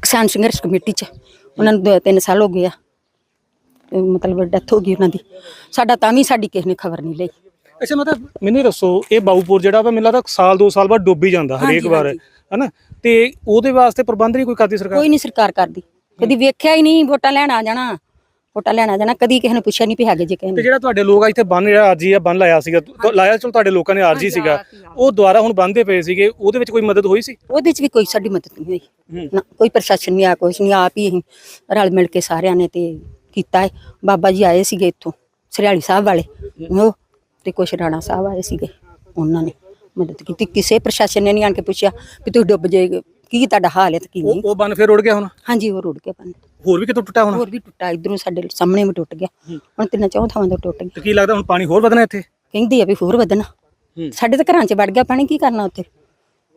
ਕਿਸਾਨ ਸੰਘਰਸ਼ ਕਮੇਟੀ ਚ। ਉਹਨਾਂ ਨੂੰ ਦੋ- ਤਿੰਨ ਸਾਲ ਹੋ ਗਏ ਆ। ਮਤਲਬ ਡੈਥ ਹੋ ਗਈ ਉਹਨਾਂ ਦੀ। ਸਾਡਾ ਤਾਂ ਵੀ ਸਾਡੀ ਕਿਸੇ ਨੇ ਖਬਰ ਨਹੀਂ ਲਈ। ਅੱਛਾ ਮਤਲਬ ਮੈਨੂੰ ਇਹ ਦੱਸੋ ਇਹ ਬਾਊਪੁਰ ਜਿਹੜਾ ਵਾ ਮੈਨੂੰ ਲੱਗਦਾ ਸਾਲ ਦੋ ਸਾਲ ਬਾਅਦ ਡੁੱਬ ਹੀ ਜਾਂਦਾ ਹਰੇਕ ਹਾਂਜੀ, ਵਾਰ ਹਾਂਜੀ। ਹਨਾ? ਤੇ ਉਹਦੇ ਵਾਸਤੇ ਪ੍ਰਬੰਧ ਨਹੀਂ ਕੋਈ ਕਰਦੀ ਸਰਕਾਰ? ਕੋਈ ਨਹੀਂ ਸਰਕਾਰ ਕਰਦੀ। ਕਦੀ ਵੇਖਿਆ ਹੀ ਨਹੀਂ ਵੋਟਾਂ ਲੈਣ ਆ ਜਾਣਾ ਵੋਟਾਂ ਲੈਣ ਆ ਜਾਣਾ ਕਦੀ ਕਿਸੇ ਨੇ ਪੁੱਛਿਆ ਨਹੀਂ ਵੀ ਹੈਗੇ ਜੇ ਕਿਸੇ ਤੇ ਨੇ। ਜਿਹੜਾ ਤੁਹਾਡੇ ਲੋਕ ਆ ਇੱਥੇ ਬੰਨ ਜਿਹੜਾ ਆਰਜੀ ਆ ਬੰਨ ਲਾਇਆ ਸੀਗਾ ਤੁ- ਲਾਇਆ ਚਲੋ ਤੁਹਾਡੇ ਲੋਕਾਂ ਨੇ ਆਰਜੀ ਸੀਗਾ। ਉਹ ਦੁਬਾਰਾ ਹੁਣ ਬੰਨਦੇ ਪਏ ਸੀਗੇ ਉਹਦੇ ਵਿੱਚ ਕੋਈ ਮਦਦ ਹੋਈ ਸੀ? ਉਹਦੇ ਚ ਵੀ ਕੋਈ ਸਾਡੀ ਮਦਦ ਨਹੀਂ ਹੋਈ। ਨਾ ਕੋਈ ਪ੍ਰਸ਼ਾਸਨ ਨਹੀਂ ਆ ਕੁਛ ਨਹੀਂ ਆਪ ਹੀ ਅਸੀਂ ਰਲ ਮਿਲ ਕੇ ਸਾਰਿਆਂ ਨੇ ਤੇ ਕੀਤਾ ਹੈ ਬਾਬਾ ਜੀ ਆਏ ਸੀਗੇ ਇੱਥੋਂ ਸਰਿਆਲੀ ਸਾਹਿਬ ਵਾਲੇ ਉਹ ਤੇ ਕੁਛ ਰਾਣਾ ਸਾਹਿਬ ਆਏ ਸੀਗੇ ਉਹਨਾਂ ਨੇ ਮਦਦ ਕੀਤੀ। ਕਿਸੇ ਪ੍ਰਸ਼ਾਸਨ ਨੇ ਨਹੀਂ ਆਣ ਕੇ ਪੁੱਛਿਆ ਵੀ ਤੁਸੀਂ ਡੁੱਬ ਜਾਏਗੇ ਕੀ ਤੁਹਾਡਾ ਹਾਲ ਹੈ ਤੇ ਕੀ ਨਹੀਂ। ਉਹ ਬੰਨ ਫਿਰ ਉੜ ਗਿਆ ਹੁਣ? ਹਾਂਜੀ ਉਹ ਰੁੜ ਕੇ ਬੰਨ। ਹੋਰ ਵੀ ਕਿਤੋਂ ਟੁੱਟਾ ਹੋਣਾ? ਹੋਰ ਵੀ ਟੁੱਟਾ ਇਧਰੋਂ ਸਾਡੇ ਸਾਹਮਣੇ ਵੀ ਟੁੱਟ ਗਿਆ। ਹੁਣ ਤਿੰਨਾਂ ਚੌਂ ਥਾਵਾਂ ਤੋਂ ਟੁੱਟ ਗਿਆ। ਤੇ ਕੀ ਲੱਗਦਾ ਹੁਣ ਪਾਣੀ ਹੋਰ ਵਧਣਾ ਇੱਥੇ? ਕਹਿੰਦੇ ਆ ਵੀ ਹੋਰ ਵਧਣਾ। ਸਾਡੇ ਤਾਂ ਘਰਾਂ 'ਚ ਵੜ ਗਿਆ ਪਾਣੀ ਕੀ ਕਰਨਾ ਉੱਥੇ?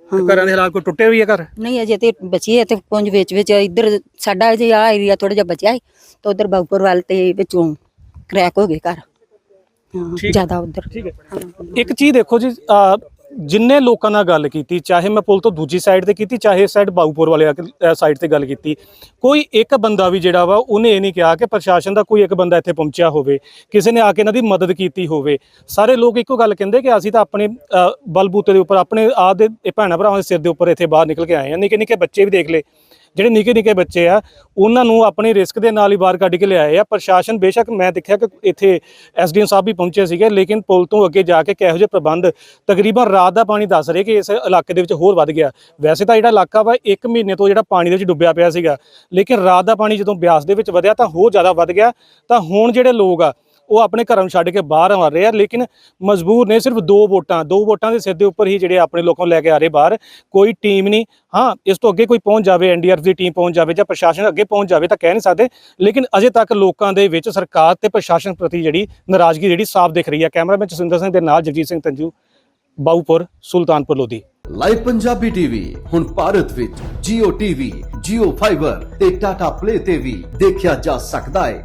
ਤੇ ਘਰਾਂ ਦੇ ਹਾਲਾਤ ਕੋਈ ਟੁੱਟੇ ਵੀ ਆ ਘਰ? ਨਹੀਂ ਅਜੇ ਤੇ ਬਚੇ ਆ ਤੇ ਕੁੰਜ ਵਿੱਚ ਵਿੱਚ ਇੱਧਰ ਸਾਡਾ ਜੇ ਆ ਏਰੀਆ ਥੋੜਾ ਜਿਹਾ ਬਚਿਆ ਹੈ ਤਾਂ ਉਧਰ ਬਾਗਪੁਰ ਵੱਲ ਤੇ ਵਿੱਚੋਂ ਕ੍ਰੈਕ ਹੋ ਗਏ ਘਰ। ਹਾਂ ਜ਼ਿਆਦਾ ਉਧਰ। ਠੀਕ ਹੈ। ਇੱਕ ਚੀਜ਼ ਦੇਖੋ ਜੀ ਅਹ ਜਿੰਨੇ ਲੋਕਾਂ ਨਾਲ ਗੱਲ ਕੀਤੀ ਚਾਹੇ ਮੈਂ ਪੁਲ ਤੋਂ ਦੂਜੀ ਸਾਈਡ ਤੇ ਕੀਤੀ ਚਾਹੇ ਇਸ ਸਾਈਡ ਬਾਊਪੁਰ ਵਾਲੇ ਸਾਈਡ ਤੇ ਗੱਲ ਕੀਤੀ ਕੋਈ ਇੱਕ ਬੰਦਾ ਵੀ ਜਿਹੜਾ ਵਾ ਉਹਨੇ ਇਹ ਨਹੀਂ ਕਿਹਾ ਕਿ ਪ੍ਰਸ਼ਾਸਨ ਦਾ ਕੋਈ ਇੱਕ ਬੰਦਾ ਇੱਥੇ ਪਹੁੰਚਿਆ ਹੋਵੇ ਕਿਸੇ ਨੇ ਆ ਕੇ ਇਹਨਾਂ ਦੀ ਮਦਦ ਕੀਤੀ ਹੋਵੇ। ਸਾਰੇ ਲੋਕ ਇੱਕੋ ਗੱਲ ਕਹਿੰਦੇ ਕਿ ਅਸੀਂ ਤਾਂ ਆਪਣੇ ਅਹ, ਬਲਬੂਤੇ ਦੇ ਉੱਪਰ ਆਪਣੇ ਆਪ ਦੇ ਇਹ ਭੈਣਾਂ ਭਰਾਵਾਂ ਦੇ ਸਿਰ ਦੇ ਉੱਪਰ ਇੱਥੇ ਬਾਹਰ ਨਿਕਲ ਕੇ ਆਏ ਆ ਨਿੱਕੇ ਨਿੱਕੇ ਬੱਚੇ ਵੀ ਦੇਖ ਲਏ। ਜਿਹੜੇ ਨਿੱਕੇ ਨਿੱਕੇ ਬੱਚੇ ਆ, ਉਹਨਾਂ ਨੂੰ ਆਪਣੀ ਰਿਸਕ ਦੇ ਨਾਲ ਹੀ ਬਾਹਰ ਕੱਢ ਕੇ ਲਿਆਏ ਆ। ਪ੍ਰਸ਼ਾਸਨ ਬੇਸ਼ੱਕ, ਮੈਂ ਦੇਖਿਆ ਕਿ ਇੱਥੇ ਐਸਡੀਐਮ ਸਾਹਿਬ ਵੀ ਪਹੁੰਚੇ ਸੀਗੇ, ਲੇਕਿਨ ਪੁਲ ਤੋਂ ਅੱਗੇ ਜਾ ਕੇ ਕਿਹੋ ਜਿਹੇ ਪ੍ਰਬੰਧ ਤਕਰੀਬਨ ਰਾਤ ਦਾ ਪਾਣੀ ਦੱਸ ਰਹੇ ਕਿ ਇਸ ਇਲਾਕੇ ਦੇ ਵਿੱਚ ਹੋਰ ਵੱਧ ਗਿਆ। ਵੈਸੇ ਤਾਂ ਜਿਹੜਾ ਇਲਾਕਾ ਵਾ 1 ਮਹੀਨੇ ਤੋਂ ਜਿਹੜਾ ਪਾਣੀ ਦੇ ਵਿੱਚ ਡੁੱਬਿਆ ਪਿਆ ਸੀਗਾ, ਲੇਕਿਨ ਰਾਤ ਦਾ ਪਾਣੀ ਜਦੋਂ ਬਿਆਸ ਦੇ ਵਿੱਚ ਵਧਿਆ ਤਾਂ ਹੋਰ ਜ਼ਿਆਦਾ ਵੱਧ ਗਿਆ। ਤਾਂ ਹੁਣ ਜਿਹੜੇ ਲੋਕ ਆ ਉਹ ਆਪਣੇ ਘਰਾਂ ਨੂੰ ਛੱਡ ਕੇ ਬਾਹਰ ਆ ਰਹੇ ਆ ਲੇਕਿਨ ਮਜਬੂਰ ਨੇ ਸਿਰਫ ਦੋ ਵੋਟਾਂ ਦੋ ਵੋਟਾਂ ਦੇ ਸਿਰ ਦੇ ਉੱਪਰ ਹੀ ਜਿਹੜੇ ਆਪਣੇ ਲੋਕਾਂ ਨੂੰ ਲੈ ਕੇ ਆ ਰਹੇ ਬਾਹਰ ਕੋਈ ਟੀਮ ਨਹੀਂ। ਹਾਂ ਇਸ ਤੋਂ ਅੱਗੇ ਕੋਈ ਪਹੁੰਚ ਜਾਵੇ ਐਨਡੀਆਰਐਫ ਦੀ ਟੀਮ ਪਹੁੰਚ ਜਾਵੇ ਜਾਂ ਪ੍ਰਸ਼ਾਸਨ ਅੱਗੇ ਪਹੁੰਚ ਜਾਵੇ ਤਾਂ ਕਹਿ ਨਹੀਂ ਸਕਦੇ ਲੇਕਿਨ ਅਜੇ ਤੱਕ ਲੋਕਾਂ ਦੇ ਵਿੱਚ ਸਰਕਾਰ ਤੇ ਪ੍ਰਸ਼ਾਸਨ ਪ੍ਰਤੀ ਜਿਹੜੀ ਨਾਰਾਜ਼ਗੀ ਜਿਹੜੀ ਸਾਫ਼ ਦਿਖ ਰਹੀ ਹੈ। ਕੈਮਰਾਮੈਨ ਜਸਵਿੰਦਰ ਸਿੰਘ ਦੇ ਨਾਲ ਜਗਜੀਤ ਸਿੰਘ ਤੰਜੂ ਬਾਊਪੁਰ ਸੁਲਤਾਨਪੁਰ ਲੋਧੀ। ਲਾਈਵ ਪੰਜਾਬੀ ਟੀਵੀ ਹੁਣ ਭਾਰਤ ਵਿੱਚ Jio TV, Jio Fiber ਤੇ Tata Play ਤੇ ਵੀ ਦੇਖਿਆ ਜਾ ਸਕਦਾ ਹੈ।